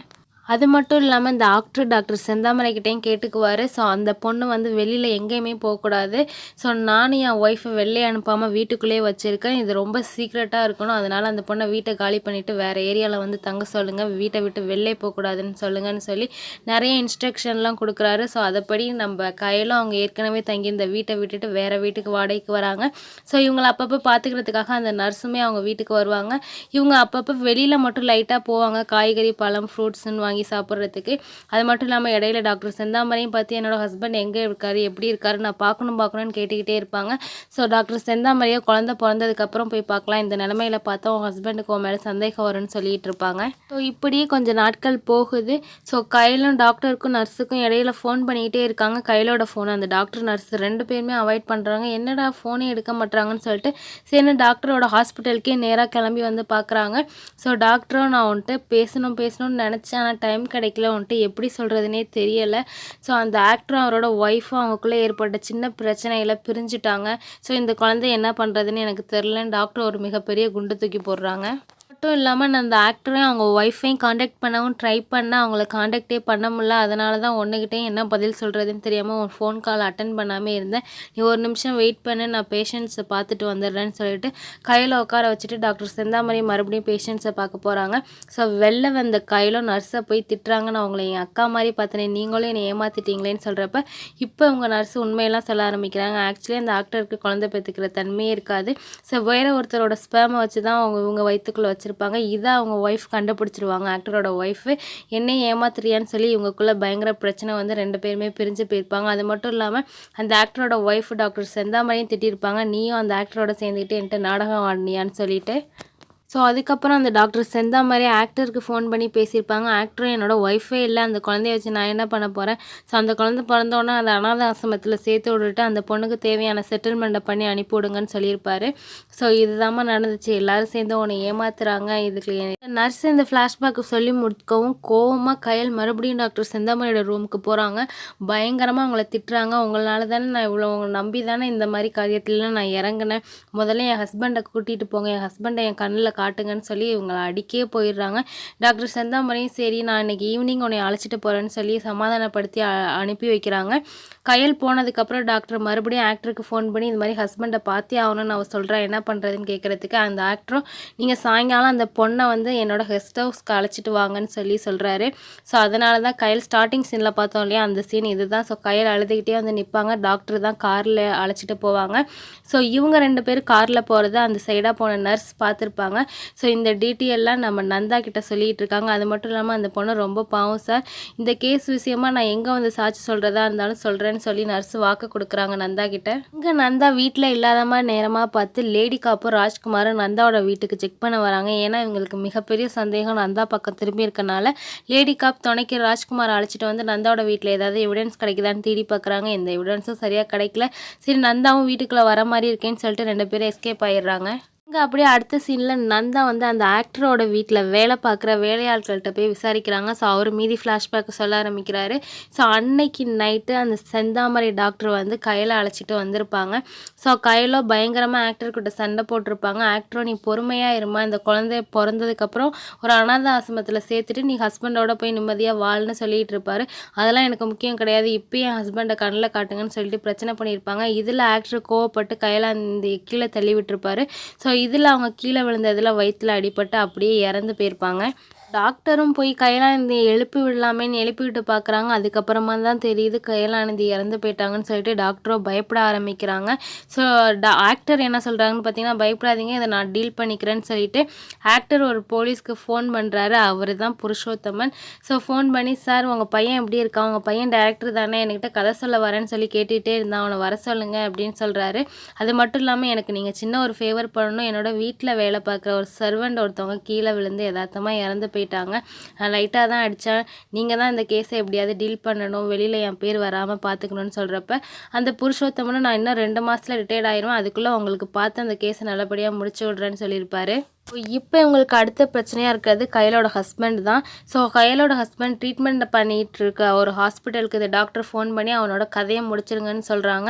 அது மட்டும் இல்லாமல் இந்த ஆக்டர் டாக்டர் செந்தாமரைக்கிட்டையும் கேட்டுக்குவார். ஸோ அந்த பொண்ணு வந்து வெளியில் எங்கேயுமே போகக்கூடாது. ஸோ நானும் என் ஒய்ஃபை வெளியே அனுப்பாமல் வீட்டுக்குள்ளேயே வச்சுருக்கேன். இது ரொம்ப சீக்ரெட்டாக இருக்கணும். அதனால் அந்த பொண்ணை வீட்டை காலி பண்ணிவிட்டு வேறு ஏரியாவில் வந்து தங்க சொல்லுங்கள் வீட்டை விட்டு வெளிலே போகக்கூடாதுன்னு சொல்லுங்கன்னு சொல்லி நிறைய இன்ஸ்ட்ரக்ஷன்லாம் கொடுக்குறாரு. ஸோ அதைப்படி நம்ம கையிலும் அவங்க ஏற்கனவே தங்கி இந்த வீட்டை விட்டுட்டு வேறு வீட்டுக்கு வாடகைக்கு வராங்க. ஸோ இவங்களை அப்பப்போ பார்த்துக்கிறதுக்காக அந்த நர்ஸுமே அவங்க வீட்டுக்கு வருவாங்க. இவங்க அப்பப்போ வெளியில் மட்டும் லைட்டாக போவாங்க. காய்கறி பழம் ஃப்ரூட்ஸ்ன்னு வாங்கி வாங்கி சாப்பிட்றதுக்கு. அது மட்டும் இல்லாமல் இடையில டாக்டர் செந்தாமரையும் பார்த்து என்னோட ஹஸ்பண்ட் எங்கே இருக்காரு எப்படி இருக்காரு நான் பார்க்கணும் பார்க்கணும்னு கேட்டுக்கிட்டே இருப்பாங்க. ஸோ டாக்டர் செந்தாமரையோ குழந்த பிறந்ததுக்கப்புறம் போய் பார்க்கலாம். இந்த நிலமையில பார்த்தா உன் ஹஸ்பண்டுக்கு உன் மேலே சந்தேகம் வரும்னு சொல்லிட்டு இருப்பாங்க. ஸோ இப்படியே கொஞ்சம் நாட்கள் போகுது. ஸோ கையிலும் டாக்டருக்கும் நர்ஸுக்கும் இடையில ஃபோன் பண்ணிக்கிட்டே இருக்காங்க. கையிலோட ஃபோன் அந்த டாக்டர் நர்ஸ் ரெண்டு பேருமே அவாய்ட் பண்ணுறாங்க என்னடா ஃபோனே எடுக்க மாட்டாங்கன்னு சொல்லிட்டு சரி டாக்டரோட ஹாஸ்பிட்டலுக்கே நேராக கிளம்பி வந்து பார்க்குறாங்க. ஸோ டாக்டரும் நான் வந்துட்டு பேசணும் பேசணும்னு நினச்சேன். ஆனால் டைம் கிடைக்கல வந்துட்டு எப்படி சொல்கிறதுனே தெரியலை. ஸோ அந்த ஆக்டரும் அவரோட ஒய்ஃபும் அவங்களுக்குள்ளே ஏற்பட்ட சின்ன பிரச்சனையில் பிரிஞ்சுட்டாங்க. ஸோ இந்த குழந்தை என்ன பண்ணுறதுன்னு எனக்கு தெரிலன்னு டாக்டர் ஒரு மிகப்பெரிய குண்டு தூக்கி போடுறாங்க. மட்டும் இல்லாமல் நான் அந்த ஆக்டரையும் அவங்க ஒய்ஃபையும் காண்டாக்ட் பண்ணவும் ட்ரை பண்ணால் அவங்கள காண்டாக்டே பண்ண முடியல. அதனால தான் ஒன்றுக்கிட்டே என்ன பதில் சொல்கிறதுன்னு தெரியாமல் உன் ஃபோன் கால் அட்டன் பண்ணாமல் இருந்தேன். நீ ஒரு நிமிஷம் வெயிட் பண்ணு நான் பேஷண்ட்ஸை பார்த்துட்டு வந்துடுறேன்னு சொல்லிட்டு கையில் உட்கார வச்சுட்டு டாக்டர் செந்தாமரை மறுபடியும் பேஷண்ட்ஸை பார்க்க போகிறாங்க ஸோ வெளில வந்த கையிலும் நர்ஸை போய் திட்டுறாங்க. நான் உங்களை என் அக்கா மாதிரி பார்த்தனே நீங்களும் என்னை ஏமாற்றிட்டீங்களேன்னு சொல்கிறப்ப இப்போ உங்கள் நர்ஸ் உண்மையெல்லாம் சொல்ல ஆரம்பிக்கிறாங்க. ஆக்சுவலி அந்த ஆக்டருக்கு குழந்தை பெற்றுக்கிற தன்மையே இருக்காது. ஸோ வேறு ஒருத்தரோட ஸ்பேமை வச்சு தான் அவங்க இவங்க வயிற்றுக்குள்ளே வச்சுருப்பாங்க. வச்சுருப்பாங்க இதை அவங்க ஒய்ஃப் கண்டுபிடிச்சிருவாங்க. ஆக்டரோட ஒய்ஃபு என்னை ஏமாத்துறியான்னு சொல்லி இவங்கக்குள்ளே பயங்கர பிரச்சனை வந்து ரெண்டு பேருமே பிரிஞ்சு போயிருப்பாங்க. அது மட்டும் இல்லாமல் அந்த ஆக்டரோட ஒய்ஃப் டாக்டர் செந்தாமரையும் திட்டிருப்பாங்க. நீயும் அந்த ஆக்டரோட சேர்ந்துக்கிட்டு என்கிட்ட நாடகம் ஆடினியான்னு சொல்லிட்டு. ஸோ அதுக்கப்புறம் அந்த டாக்டர் செந்தா மாதிரி ஆக்டருக்கு ஃபோன் பண்ணி பேசியிருப்பாங்க. ஆக்டரும் என்னோடய ஒய்ஃபே இல்லை. அந்த குழந்தைய வச்சு நான் என்ன பண்ண போகிறேன் ஸோ அந்த குழந்தை பிறந்தோன்னே அந்த அனாத ஆசிரமத்தில் சேர்த்து விட்டுட்டு அந்த பொண்ணுக்கு தேவையான செட்டில்மெண்ட்டை பண்ணி அனுப்பி விடுங்கன்னு சொல்லியிருப்பாரு. ஸோ இதுதாம்மா நடந்துச்சு. எல்லோரும் சேர்ந்து உன்னை ஏமாத்துறாங்க. இதுக்கு நர்ஸ் இந்த ஃப்ளாஷ்பேக்கு சொல்லி முடிக்கவும் கோவமாக கையல் மறுபடியும் டாக்டர் செந்தாமரையோட ரூமுக்கு போகிறாங்க பயங்கரமாக அவங்கள திட்டுறாங்க. உங்களால் தானே நான் இவ்வளோ உங்களை நம்பி தானே இந்த மாதிரி காரியத்துலலாம் நான் இறங்கினேன். முதல்ல என் ஹஸ்பண்டை கூட்டிகிட்டு போங்க. என் ஹஸ்பண்டை என் கண்ணில் கா காட்டுங்கன்னு சொல்லி இவங்களை அடிக்கே போயிடுறாங்க. டாக்டர் செந்தாமரையும் சரி நான் இன்றைக்கி ஈவினிங் உன்னை அழைச்சிட்டு போகிறேன்னு சொல்லி சமாதானப்படுத்தி அனுப்பி வைக்கிறாங்க. கையல் போனதுக்கப்புறம் டாக்டர் மறுபடியும் ஆக்டருக்கு ஃபோன் பண்ணி இந்த மாதிரி ஹஸ்பண்டை பார்த்தே ஆகணும்னு அவள் சொல்கிறேன் என்ன பண்ணுறதுன்னு கேட்குறதுக்கு அந்த ஆக்டரும் நீங்கள் சாயங்காலம் அந்த பொண்ணை வந்து என்னோடய கெஸ்ட் ஹவுஸ்க்கு அழைச்சிட்டு வாங்கன்னு சொல்லி சொல்கிறாரு ஸோ அதனால தான் கையல் ஸ்டார்டிங் சீனில் பார்த்தோம் இல்லையா அந்த சீன் இது தான் ஸோ கையல் அழுதுகிட்டே வந்து நிற்பாங்க டாக்டர் தான் காரில் அழைச்சிட்டு போவாங்க. ஸோ இவங்க ரெண்டு பேரும் காரில் போகிறத அந்த சைடாக போன நர்ஸ் பார்த்துருப்பாங்க. ஸோ இந்த டீட்டெயிலெலாம் நம்ம நந்தா கிட்ட சொல்லிகிட்டு இருக்காங்க. அது மட்டும் இல்லாமல் அந்த பொண்ணு ரொம்ப பாவம் சார் இந்த கேஸ் விஷயமா நான் எங்கே வந்து சாட்சி சொல்கிறதா இருந்தாலும் சொல்கிறேன்னு சொல்லி நர்ஸ் வாக்கு கொடுக்குறாங்க நந்தா கிட்ட. இங்கே நந்தா வீட்டில் இல்லாத மாதிரி நேரமாக பார்த்து லேடி காப்பும் ராஜ்குமாரும் நந்தாவோட வீட்டுக்கு செக் பண்ண வராங்க. ஏன்னா இவங்களுக்கு மிகப்பெரிய சந்தேகம் நந்தா பக்கம் திரும்பி இருக்கனால லேடி காப் துணைக்கு ராஜ்குமார் அழைச்சிட்டு வந்து நந்தாவோட வீட்டில் ஏதாவது எவிடன்ஸ் கிடைக்குதான்னு தேடி பார்க்குறாங்க. எந்த எவிடன்ஸும் சரியாக கிடைக்கல. சரி நந்தாவும் வீட்டுக்குள்ளே வர மாதிரி இருக்கேன்னு சொல்லிட்டு ரெண்டு பேரும் எஸ்கேப் ஆயிடுறாங்க. இங்கே அப்படியே அடுத்த சீனில் நந்தா வந்து அந்த ஆக்டரோட வீட்டில் வேலை பார்க்குற வேலையாட்கள்கிட்ட போய் விசாரிக்கிறாங்க. ஸோ அவர் மீதி ஃப்ளாஷ்பேக் சொல்ல ஆரம்பிக்கிறாரு. ஸோ அன்னைக்கு நைட்டு அந்த செந்தாமரை டாக்டர் வந்து கையில் அழைச்சிட்டு வந்திருப்பாங்க. ஸோ கையிலோ பயங்கரமாக ஆக்டர்கிட்ட சண்டை போட்டிருப்பாங்க. ஆக்டரோ நீ பொறுமையாக இருமா இந்த குழந்தைய பிறந்ததுக்கப்புறம் ஒரு அனாத ஆசிரமத்தில் சேர்த்துட்டு நீ ஹஸ்பண்டோட போய் நிம்மதியாக வாழ்னு சொல்லிட்டு இருப்பாரு. அதெல்லாம் எனக்கு முக்கியம் கிடையாது. இப்போ என் ஹஸ்பண்டை கண்ணில் காட்டுங்கன்னு சொல்லிட்டு பிரச்சனை பண்ணியிருப்பாங்க. இதில் ஆக்டர் கோவப்பட்டு கையில் அந்த கீழே தள்ளி விட்டுருப்பாரு. ஸோ இதில் அவங்க கீழே விழுந்ததில் வயிற்றில் அடிபட்டு அப்படியே இறந்து போயிருப்பாங்க. டாக்டரும் போய் கைலாநிதியை எழுப்பி விடலாமேன்னு எழுப்பிக்கிட்டு பார்க்குறாங்க அதுக்கப்புறமா தான் தெரியுது கைலாநிதி இறந்து போயிட்டாங்கன்னு சொல்லிட்டு டாக்டரும் பயப்பட ஆரம்பிக்கிறாங்க. ஸோ டா ஆக்டர் என்ன சொல்கிறாங்கன்னு பார்த்தீங்கன்னா பயப்படாதீங்க இதை நான் டீல் பண்ணிக்கிறேன்னு சொல்லிட்டு ஆக்டர் ஒரு போலீஸ்க்கு ஃபோன் பண்ணுறாரு அவர் தான் புருஷோத்தமன். ஸோ ஃபோன் பண்ணி சார் உங்கள் பையன் எப்படி இருக்கான் உங்கள் பையன் டேரக்டர் தானே என்கிட்ட கதை சொல்ல வரேன்னு சொல்லி கேட்டுகிட்டே இருந்தான். அவனை வர சொல்லுங்க அப்படின்னு சொல்கிறாரு அது மட்டும் இல்லாமல் எனக்கு நீங்கள் சின்ன ஒரு ஃபேவர் பண்ணணும். என்னோட வீட்டில் வேலை பார்க்குற ஒரு சர்வெண்ட் ஒருத்தவங்க கீழே விழுந்து யதார்த்தமாக இறந்து போயிட்டாங்க லைட்டாக தான் அடித்தேன் நீங்கள் தான் இந்த கேஸை எப்படியாவது டீல் பண்ணணும். வெளியில் என் பேர் வராமல் பார்த்துக்கணும்னு சொல்கிறப்ப அந்த புருஷோத்தமனும் நான் இன்னும் ரெண்டு மாதத்தில் ரிட்டையர்ட் ஆயிடுவேன் அதுக்குள்ளே உங்களுக்கு பார்த்து அந்த கேஸை நல்லபடியாக முடிச்சு விட்றேன்னு சொல்லியிருப்பாரு. இப்போ இவங்களுக்கு அடுத்த பிரச்சனையாக இருக்கிறது கையலோட ஹஸ்பண்ட் தான். ஸோ கையலோட ஹஸ்பண்ட் ட்ரீட்மெண்ட் பண்ணிகிட்டு இருக்க ஒரு ஹாஸ்பிட்டலுக்கு இந்த டாக்டர் ஃபோன் பண்ணி அவனோட கதையை முடிச்சிருங்கன்னு சொல்கிறாங்க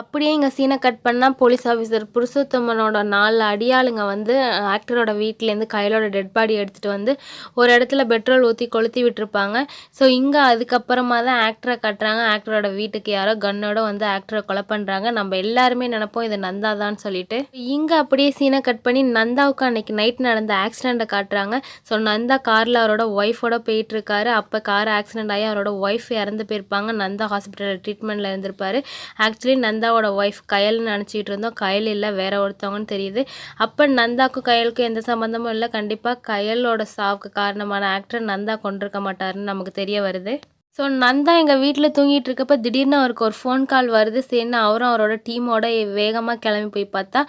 அப்படியே இங்கே சீனை கட் பண்ணால் போலீஸ் ஆஃபீஸர் புருஷோத்தமனோட நாலு அடியாளுங்க வந்து ஆக்டரோட வீட்டிலேருந்து கையலோட டெட் பாடி எடுத்துகிட்டு வந்து ஒரு இடத்துல பெட்ரோல் ஊற்றி கொளுத்தி விட்டுருப்பாங்க. ஸோ இங்கே அதுக்கப்புறமா தான் ஆக்டரை கட்டுறாங்க. ஆக்டரோட வீட்டுக்கு யாரோ கன்னோட வந்து ஆக்டரை கொலை பண்ணுறாங்க நம்ம எல்லாருமே நினைப்போம் இது நந்தா தான் சொல்லிட்டு. இங்கே அப்படியே சீனை கட் பண்ணி நந்தாவுக்கு அன்னைக்கு நைட் நடந்த ஆக்சிடெண்ட்டை காட்டுறாங்க. ஸோ நந்தா காரில் அவரோட ஒய்ஃபோட போயிட்டுருக்காரு. அப்போ கார் ஆக்சிடென்ட் ஆகி அவரோட ஒய்ஃப் இறந்து போயிருப்பாங்க. நந்தா ஹாஸ்பிட்டலில் ட்ரீட்மெண்ட்டில் இருந்திருப்பாரு. ஆக்சுவலி நந்தாவோட ஒய்ஃப் கயல்னு நினச்சிக்கிட்டு இருந்தோம். கயல் இல்லை வேற ஒருத்தவங்கன்னு தெரியுது. அப்போ நந்தாக்கும் கயலுக்கும் எந்த சம்மந்தமும் இல்லை. கண்டிப்பாக கயலோட சாவுக்கு காரணமான ஆக்டர் நந்தா கொண்டிருக்க மாட்டாருன்னு நமக்கு தெரிய வருது. ஸோ நந்தா எங்கள் வீட்டில் தூங்கிட்டு இருக்கப்ப திடீர்னு அவருக்கு ஒரு ஃபோன் கால் வருது. சரின்னு அவரும் அவரோட டீமோட வேகமாக கிளம்பி போய் பார்த்தா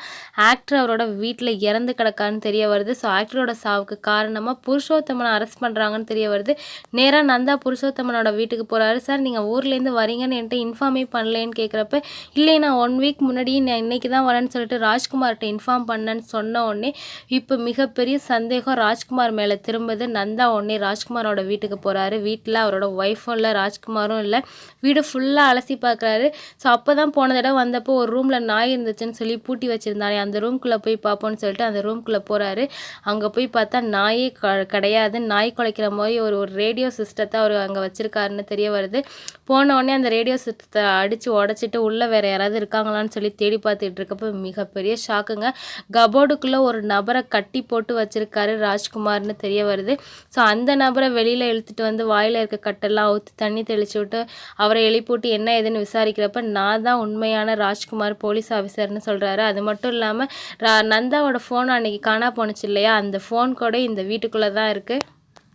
ஆக்டர் அவரோட வீட்டில் இறந்து கிடக்கான்னு தெரிய வருது. ஸோ ஆக்டரோட சாவுக்கு காரணமாக புருஷோத்தமனை அரெஸ்ட் பண்ணுறாங்கன்னு தெரிய வருது. நேராக நந்தா புருஷோத்தமனோட வீட்டுக்கு போகிறாரு சார் நீங்கள் ஊர்லேருந்து வரீங்கன்னு என்கிட்ட இன்ஃபார்மே பண்ணலேன்னு கேட்குறப்ப இல்லை நான் ஒன் வீக் முன்னாடி நான் இன்றைக்கி தான் வரேன்னு சொல்லிட்டு ராஜ்குமார்கிட்ட இன்ஃபார்ம் பண்ணேன்னு சொன்ன உடனே இப்போ மிகப்பெரிய சந்தேகம் ராஜ்குமார் மேலே திரும்புது. நந்தா உடனே ராஜ்குமாரோட வீட்டுக்கு போகிறாரு வீட்டில் அவரோட ஒய்ஃபும் இல்லை ராஜ்குமாரும் இல்லை. வீடு ஃபுல்லாக அலசி பார்க்குறாரு. ஸோ அப்போ தான் போன தடவை வந்தப்போ ஒரு ரூமில் நாய் இருந்துச்சுன்னு சொல்லி பூட்டி வச்சுருந்தானே அந்த ரூம்குள்ளே போய் பார்ப்போம்னு சொல்லிட்டு அந்த ரூம்குள்ளே போகிறாரு அங்கே போய் பார்த்தா நாயே கிடையாது. நாய் குலைக்கிற மாதிரி ஒரு ஒரு ரேடியோ சிஸ்டத்தை அவர் அங்கே வச்சுருக்காருன்னு தெரிய வருது. போன உடனே அந்த ரேடியோ சிஸ்டத்தை அடித்து உடச்சிட்டு உள்ளே வேறு யாராவது இருக்காங்களான்னு சொல்லி தேடி பார்த்துட்டு இருக்கப்போ மிகப்பெரிய ஷாக்குங்க கபோர்டுக்குள்ளே ஒரு நபரை கட்டி போட்டு வச்சுருக்காரு ராஜ்குமார்னு தெரிய வருது. ஸோ அந்த நபரை வெளியில் இழுத்துட்டு வந்து வாயில் இருக்க கட்டெல்லாம் ஊற்றி தண்ணி தெளிச்சு விட்டு அவரை எழுப்பிவிட்டு என்ன ஏதுன்னு விசாரிக்கிறப்ப நான் தான் உண்மையான ராஜ்குமார் போலீஸ் ஆஃபீஸர்னு சொல்கிறாரு அது மட்டும் இல்லாமல் நந்தாவோட ஃபோன் அன்றைக்கி காணா போணுச்சு இல்லையா? அந்த ஃபோன் கூட இந்த வீட்டுக்குள்ளே தான் இருக்குது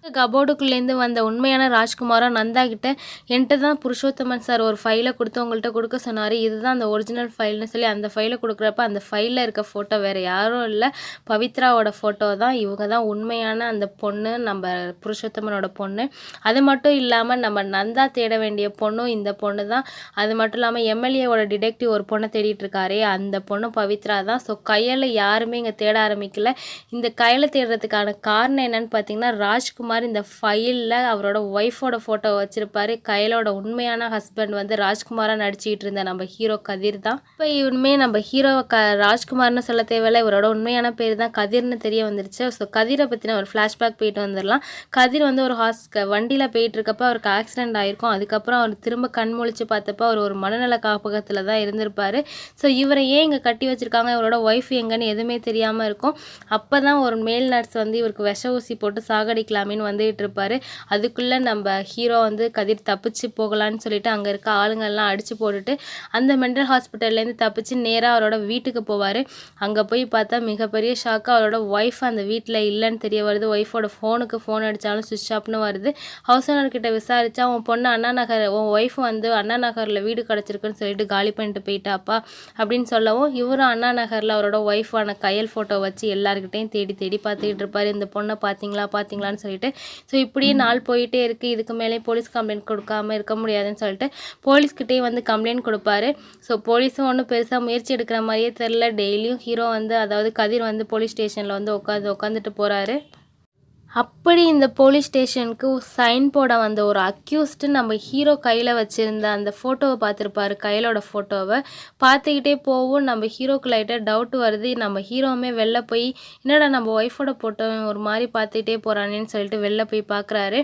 கபோர்டுக்குள்ளேருந்து வந்த உண்மையான ராஜ்குமாரும் நந்தா கிட்ட என்கிட்ட தான் புருஷோத்தமன் சார் ஒரு ஃபைலை கொடுத்து உங்கள்கிட்ட கொடுக்க சொன்னார். இதுதான் அந்த ஒரிஜினல் ஃபைல்னு சொல்லி அந்த ஃபைலை கொடுக்குறப்ப அந்த ஃபைலில் இருக்க ஃபோட்டோ வேறு யாரும் இல்லை. பவித்ராவோட ஃபோட்டோ தான் இவங்க தான் உண்மையான அந்த பொண்ணு நம்ம புருஷோத்தமனோட பொண்ணு. அது மட்டும் இல்லாமல் நம்ம நந்தா தேட வேண்டிய பொண்ணும் இந்த பொண்ணு தான். அது மட்டும் இல்லாமல் எம்எல்ஏவோட டிடெக்டிவ் ஒரு பொண்ணை தேடிட்டு இருக்காரே அந்த பொண்ணு பவித்ரா தான். ஸோ கையில் யாருமே இங்கே தேட ஆரம்பிக்கல. இந்த கையில் தேடுறதுக்கான காரணம் என்னன்னு பார்த்தீங்கன்னா ராஜ்குமார் மாதிரி இந்த ஃபைலில் அவரோட ஒய்ஃபோட ஃபோட்டோ வச்சுருப்பாரு. கையலோட உண்மையான ஹஸ்பண்ட் வந்து ராஜ்குமாராக நடிச்சிக்கிட்டு இருந்த நம்ம ஹீரோ கதிர் தான். இப்போ இவனுமே நம்ம ஹீரோ க ராஜ்குமார்னு சொல்ல தேவையில்ல. இவரோட உண்மையான பேர் தான் கதிர்னு தெரிய வந்துருச்சு. ஸோ கதிரை பற்றின ஒரு ஃப்ளாஷ்பேக் போயிட்டு வந்துடலாம் கதிர் வந்து ஒரு ஹாஸ் வண்டியில் போயிட்டு இருக்கப்போ அவருக்கு ஆக்சிடென்ட் ஆகிருக்கும் அதுக்கப்புறம் அவர் திரும்ப கண் முழிச்சு பார்த்தப்போ அவர் ஒரு மனநல காப்பகத்தில் தான் இருந்திருப்பார். ஸோ இவரை ஏன் இங்கே கட்டி வச்சுருக்காங்க? இவரோட ஒய்ஃப் எங்கன்னு எதுவுமே தெரியாமல் இருக்கும். அப்போ தான் ஒரு மேல் நர்ஸ் வந்து இவருக்கு விஷ ஊசி போட்டு சாகடிக்கலாமே சாகடிக்கலாமேன்னு வந்துகிட்டு இருப்பார். அதுக்குள்ளே நம்ம ஹீரோ வந்து கதிர் தப்பிச்சு போகலான்னு சொல்லிட்டு அங்கே இருக்க ஆளுங்கள்லாம் அடித்து போட்டுட்டு அந்த மென்டல் ஹாஸ்பிட்டல்லேருந்து தப்பிச்சு நேராக அவரோட வீட்டுக்கு போவார். அங்கே போய் பார்த்தா மிகப்பெரிய ஷாக்காக அவரோட ஒய்ஃப் அந்த வீட்டில் இல்லைன்னு தெரிய வருது. ஒய்ஃபோட ஃபோனுக்கு ஃபோன் அடித்தாலும் சுவிட்ச் ஆஃப்னு வருது. ஹவுஸ் ஓனர்கிட்ட விசாரித்தா உன் பொண்ணு அண்ணா நகர் உன் ஒய்ஃப் வந்து அண்ணா நகரில் வீடு கிடச்சிருக்குன்னு சொல்லிட்டு காலி பண்ணிட்டு போயிட்டாப்பா அப்படின்னு சொல்லவும் இவரும் அண்ணா நகரில் அவரோட ஒய்ஃபான கையல் ஃபோட்டோ வச்சு எல்லாருக்கிட்டையும் தேடி தேடி பார்த்துக்கிட்டு இருப்பார். இந்த பொண்ணை பார்த்தீங்களா பார்த்தீங்களான்னு சொல்லிட்டு ஸோ இப்படியே நாள் போயிட்டே இருக்குது இதுக்கு மேலே போலீஸ் கம்ப்ளைண்ட் கொடுக்காம இருக்க முடியாதுன்னு சொல்லிட்டு போலீஸ்கிட்டே வந்து கம்ப்ளைண்ட் கொடுப்பாரு. ஸோ போலீஸும் ஒன்றும் பெருசாக முயற்சி எடுக்கிற மாதிரியே தெரில டெய்லியும் ஹீரோ வந்து அதாவது கதிர் வந்து போலீஸ் ஸ்டேஷனில் வந்து உட்காந்து உட்காந்துட்டு போகிறாரு அப்படி இந்த போலீஸ் ஸ்டேஷனுக்கு சைன் போட வந்த ஒரு அக்யூஸ்டு நம்ம ஹீரோ கையில் வச்சுருந்த அந்த ஃபோட்டோவை பார்த்துருப்பாரு கையிலோட ஃபோட்டோவை பார்த்துக்கிட்டே போவும் நம்ம ஹீரோக்கு லைட்டாக டவுட் வருது. நம்ம ஹீரோவுமே வெளில போய் என்னடா நம்ம ஒய்ஃபோட ஃபோட்டோ ஒரு மாதிரி பார்த்துக்கிட்டே போகிறானேன்னு சொல்லிட்டு வெளில போய் பார்க்குறாரு.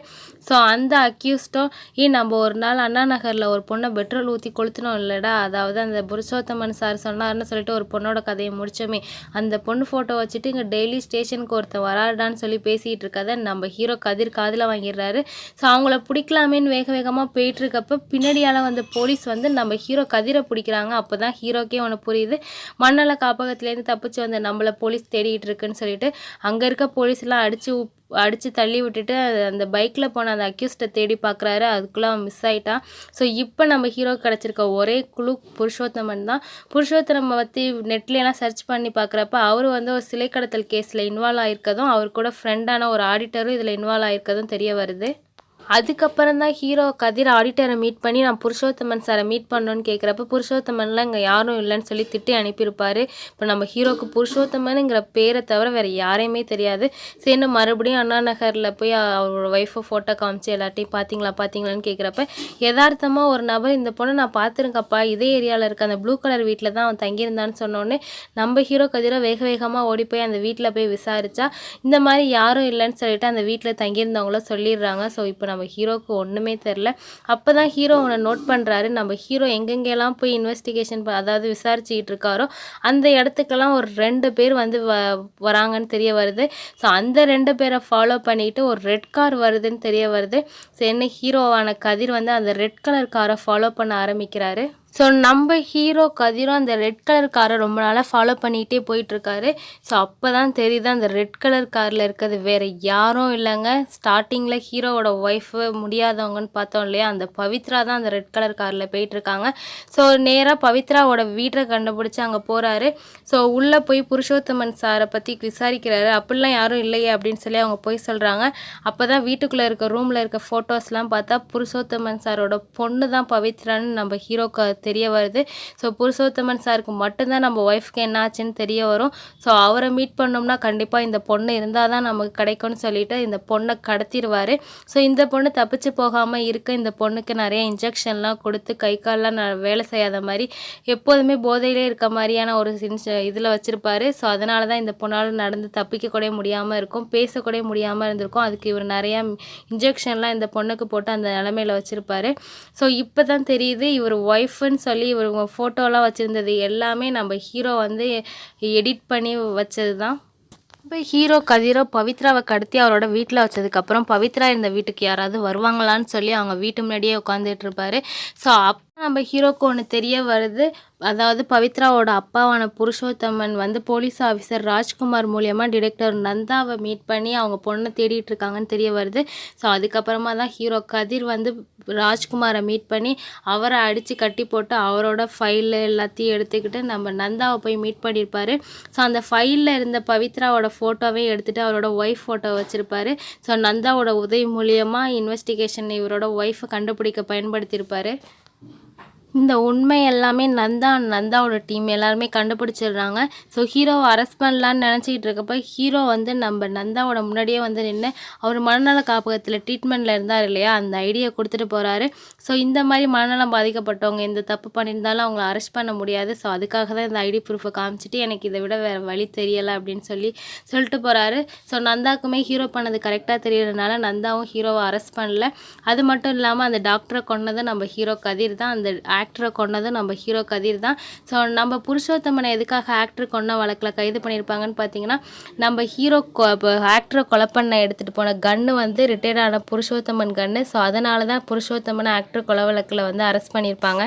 ஸோ அந்த அக்யூஸ்டும் ஏ நம்ம ஒரு நாள் அண்ணா நகரில் ஒரு பொண்ணை பெட்ரோல் ஊற்றி கொளுத்தினோம் இல்லைடா. அதாவது அந்த புருஷோத்தமன் சார் சொன்னார்னு சொல்லிட்டு ஒரு பொண்ணோட கதையை முடிச்சோமே. அந்த பொண்ணு ஃபோட்டோ வச்சுட்டு இங்கே டெய்லி ஸ்டேஷனுக்கு ஒருத்தர் வராடான்னு சொல்லி பேசிகிட்டு கதை நம்ம ஹீரோ கதிர் காதில் வாங்கிடுறாரு. ஸோ அவங்கள பிடிக்கலாமேன்னு வேக வேகமாக போயிட்டுருக்கப்ப பின்னாடியால் வந்த போலீஸ் வந்து நம்ம ஹீரோ கதிரை பிடிக்கிறாங்க. அப்போ தான் ஹீரோக்கே ஒன்று புரியுது. மண்ணல காப்பகத்துலேருந்து தப்பிச்சு வந்த நம்மளை போலீஸ் தேடிட்டு இருக்குன்னு சொல்லிட்டு அங்கே இருக்க போலீஸ்லாம் அடித்து அடித்து தள்ளி விட்டுட்டு அந்த பைக்கில் போன அந்த அக்யூஸ்ட்டை தேடி பார்க்குறாரு அதுக்குள்ளே அவன் மிஸ் ஆகிட்டான் ஸோ இப்போ நம்ம ஹீரோ கிடச்சிருக்க ஒரே குழு புருஷோத்தமன் தான். புருஷோத்தமன் பற்றி நெட்லலாம் சர்ச் பண்ணி பார்க்குறப்ப அவர் வந்து ஒரு சிலை கடத்தல் கேஸில் இன்வால்வ் ஆகிருக்கதும் அவர் கூட ஃப்ரெண்டான ஒரு ஆடிட்டரும் இதில் இன்வால்வ் ஆகிருக்கதும் தெரிய வருது. அதுக்கப்புறம் தான் ஹீரோ கதிர் ஆடிட்டரை மீட் பண்ணி நான் புருஷோத்தமன் சாரை மீட் பண்ணணுன்னு கேட்குறப்ப புருஷோத்தமன்லாம் இங்கே யாரும் இல்லைன்னு சொல்லி திட்டி அனுப்பியிருப்பார். இப்போ நம்ம ஹீரோக்கு புருஷோத்தமனுங்கிற பேரை தவிர வேறு யாரையுமே தெரியாது. சேர்ந்து மறுபடியும் அண்ணா நகரில் போய் அவரோட ஒய்ஃபை ஃபோட்டோ காமிச்சு எல்லாத்தையும் பார்த்தீங்களா பார்த்தீங்களான்னு கேட்குறப்ப யதார்த்தமாக ஒரு நபர் இந்த பொண்ணை நான் பார்த்துருக்கப்பா இதே ஏரியாவில் இருக்க அந்த ப்ளூ கலர் வீட்டில் தான் அவன் தங்கியிருந்தான்னு சொன்னோடனே நம்ம ஹீரோ கதிரை வேக வேகமாக ஓடி போய் அந்த வீட்டில் போய் விசாரித்தா இந்த மாதிரி யாரும் இல்லைன்னு சொல்லிட்டு அந்த வீட்டில் தங்கியிருந்தவங்கள சொல்லிடுறாங்க. ஸோ இப்போ நம்ம ஹீரோக்கு ஒன்றுமே தெரில அப்போ தான் ஹீரோ அவனை நோட் பண்ணுறாரு நம்ம ஹீரோ எங்கெங்கெல்லாம் போய் இன்வெஸ்டிகேஷன் அதாவது விசாரிச்சுக்கிட்டு இருக்காரோ அந்த இடத்துக்கெல்லாம் ஒரு ரெண்டு பேர் வந்து வ வராங்கன்னு தெரிய வருது. ஸோ அந்த ரெண்டு பேரை ஃபாலோ பண்ணிட்டு ஒரு ரெட் கார் வருதுன்னு தெரிய வருது. ஸோ என்ன ஹீரோவான கதிர் வந்து அந்த ரெட் கலர் காரை ஃபாலோ பண்ண ஆரம்பிக்கிறாரு. ஸோ நம்ம ஹீரோ கதிரும் அந்த ரெட் கலர் காரை ரொம்ப நாளாக ஃபாலோ பண்ணிகிட்டே போயிட்டுருக்காரு. ஸோ அப்போ தான் தெரியுது அந்த ரெட் கலர் காரில் இருக்கிறது வேறு யாரும் இல்லைங்க. ஸ்டார்டிங்கில் ஹீரோவோட ஒய்ஃபு முடியாதவங்கன்னு பார்த்தோம் இல்லையா? அந்த பவித்ரா தான் அந்த ரெட் கலர் காரில் போயிட்டுருக்காங்க. ஸோ நேராக பவித்ராவோட வீட்டை கண்டுபிடிச்சி அங்கே போகிறாரு ஸோ உள்ளே போய் புருஷோத்தமன் சாரை பற்றி விசாரிக்கிறாரு. அப்படிலாம் யாரும் இல்லையே அப்படின்னு சொல்லி அவங்க போய் சொல்கிறாங்க அப்போ தான் வீட்டுக்குள்ளே இருக்க ரூமில் இருக்க ஃபோட்டோஸ்லாம் பார்த்தா புருஷோத்தமன் சாரோட பொண்ணு தான் பவித்ரான்னு நம்ம ஹீரோக்கு தெரிய வருது. ஸோ புருஷோத்தமன் சாருக்கு மட்டும்தான் நம்ம ஒய்ஃப்க்கு என்ன ஆச்சுன்னு தெரிய வரும். ஸோ அவரை மீட் பண்ணோம்னா கண்டிப்பாக இந்த பொண்ணு இருந்தால் தான் நமக்கு கிடைக்கும்னு சொல்லிட்டு இந்த பொண்ணை கடத்திடுவார். ஸோ இந்த பொண்ணு தப்பிச்சு போகாமல் இருக்க இந்த பொண்ணுக்கு நிறைய இன்ஜெக்ஷன்லாம் கொடுத்து கை கால்லாம் வேலை செய்யாத மாதிரி எப்போதுமே போதையிலே இருக்க மாதிரியான ஒரு இதில் வச்சுருப்பாரு. ஸோ அதனால தான் இந்த பொண்ணால் நடந்து தப்பிக்க கூட முடியாமல் இருக்கும். பேசக்கூட முடியாமல் இருந்திருக்கும். அதுக்கு இவர் நிறையா இன்ஜெக்ஷன்லாம் இந்த பொண்ணுக்கு போட்டு அந்த நிலமையில வச்சுருப்பாரு. ஸோ இப்போ தான் தெரியுது இவர் ஒய்ஃபுன்னு ஹீரோன்னு சொல்லி இவங்க ஃபோட்டோலாம் வச்சுருந்தது. எல்லாமே நம்ம ஹீரோ வந்து எடிட் பண்ணி வச்சது தான் இப்போ ஹீரோ கதிரோ பவித்ராவை கடத்தி அவரோட வீட்டில் வச்சதுக்கப்புறம் பவித்ரா இருந்த வீட்டுக்கு யாராவது வருவாங்களான்னு சொல்லி அவங்க வீட்டு முன்னாடியே உட்காந்துட்டு இருப்பாரு. ஸோ அப் நம்ம ஹீரோக்கு ஒன்று தெரிய வருது. அதாவது பவித்ராவோட அப்பாவான புருஷோத்தமன் வந்து போலீஸ் ஆஃபீஸர் ராஜ்குமார் மூலியமாக டிரெக்டர் நந்தாவை மீட் பண்ணி அவங்க பொண்ணை தேடிட்டு இருக்காங்கன்னு தெரிய வருது. ஸோ அதுக்கப்புறமா தான் ஹீரோ கதிர் வந்து ராஜ்குமாரை மீட் பண்ணி அவரை அடித்து கட்டி போட்டு அவரோட ஃபைல் எல்லாத்தையும் எடுத்துக்கிட்டு நம்ம நந்தாவை போய் மீட் பண்ணியிருப்பார் ஸோ அந்த ஃபைலில் இருந்த பவித்ராவோட ஃபோட்டோவே எடுத்துகிட்டு அவரோட ஒய்ஃப் ஃபோட்டோ வச்சுருப்பாரு. ஸோ நந்தாவோட உதவி மூலியமாக இன்வெஸ்டிகேஷன் இவரோட ஒய்ஃபை கண்டுபிடிக்க பயன்படுத்தியிருப்பார். இந்த உண்மை எல்லாமே நந்தா நந்தாவோட டீம் எல்லாருமே கண்டுபிடிச்சிடுறாங்க. ஸோ ஹீரோவை அரெஸ்ட் பண்ணலான்னு நினச்சிக்கிட்டு இருக்கப்போ ஹீரோ வந்து நம்ம நந்தாவோட முன்னாடியே வந்து நின்று அவர் மனநல காப்பகத்தில் ட்ரீட்மெண்ட்டில் இருந்தார் இல்லையா? அந்த ஐடியா கொடுத்துட்டு போகிறாரு ஸோ இந்த மாதிரி மனநலம் பாதிக்கப்பட்டவங்க எந்த தப்பு பண்ணியிருந்தாலும் அவங்கள அரெஸ்ட் பண்ண முடியாது. ஸோ அதுக்காக தான் இந்த ஐடி ப்ரூஃபை காமிச்சிட்டு எனக்கு இதை விட வேறு வழி தெரியலை அப்படின்னு சொல்லி சொல்லிட்டு போகிறாரு ஸோ நந்தாக்குமே ஹீரோ பண்ணது கரெக்டாக தெரியறதுனால நந்தாவும் ஹீரோவை அரெஸ்ட் பண்ணல. அது மட்டும் இல்லாமல் அந்த டாக்டரை கொண்டதை நம்ம ஹீரோ கதிர் தான். அந்த ஆக்டரை கொண்டது நம்ம ஹீரோ கதிர் தான். ஸோ நம்ம புருஷோத்தமனை எதுக்காக ஆக்டர் கொண்ட வழக்கில் கைது பண்ணியிருப்பாங்கன்னு பார்த்தீங்கன்னா நம்ம ஹீரோ ஆக்டரை கொலை பண்ண எடுத்துகிட்டு போன கன்று வந்து ரிட்டையர்டான புருஷோத்தமன் கன்று ஸோ அதனால தான் புருஷோத்தமனை ஆக்டர் கொலை வழக்கில் வந்து அரெஸ்ட் பண்ணியிருப்பாங்க.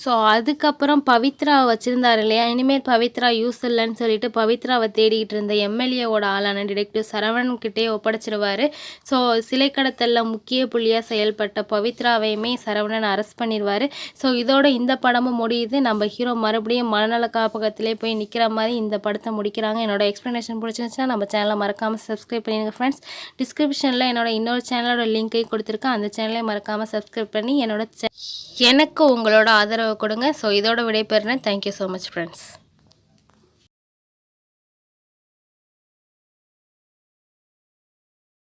ஸோ அதுக்கப்புறம் பவித்ரா வச்சுருந்தார் இல்லையா? இனிமேல் பவித்ரா யூஸ் இல்லைன்னு சொல்லிட்டு பவித்ராவை தேடிக்கிட்டு இருந்த எம்எல்ஏவோட ஆளான டிடெக்டிவ் சரவணன்கிட்டே ஒப்படைச்சிருவார் ஸோ சிலை கடத்தலில் முக்கிய புள்ளியாக செயல்பட்ட பவித்ராவையுமே சரவணன் அரெஸ்ட் பண்ணிடுவார். ஸோ இதோட இந்த படமும் முடியுது. நம்ம ஹீரோ மறுபடியும் மனநல காப்பகத்திலே போய் நிற்கிற மாதிரி இந்த படத்தை முடிக்கிறாங்க. என்னோட எக்ஸ்ப்ளனேஷன் பிடிச்சிருந்துச்சுன்னா நம்ம சேனலை மறக்காமல் சப்ஸ்கிரைப் பண்ணிடுங்க ஃப்ரெண்ட்ஸ் டிஸ்கிரிப்ஷனில் என்னோட இன்னொரு சேனலோட லிங்க்கை கொடுத்துருக்கேன். அந்த சேனலை மறக்காமல் சப்ஸ்கிரைப் பண்ணி என்னோட எனக்கு உங்களோட ஆதரவு கொடுங்க. ஸோ இதோட விடைபெறுறேன். Thank you so much friends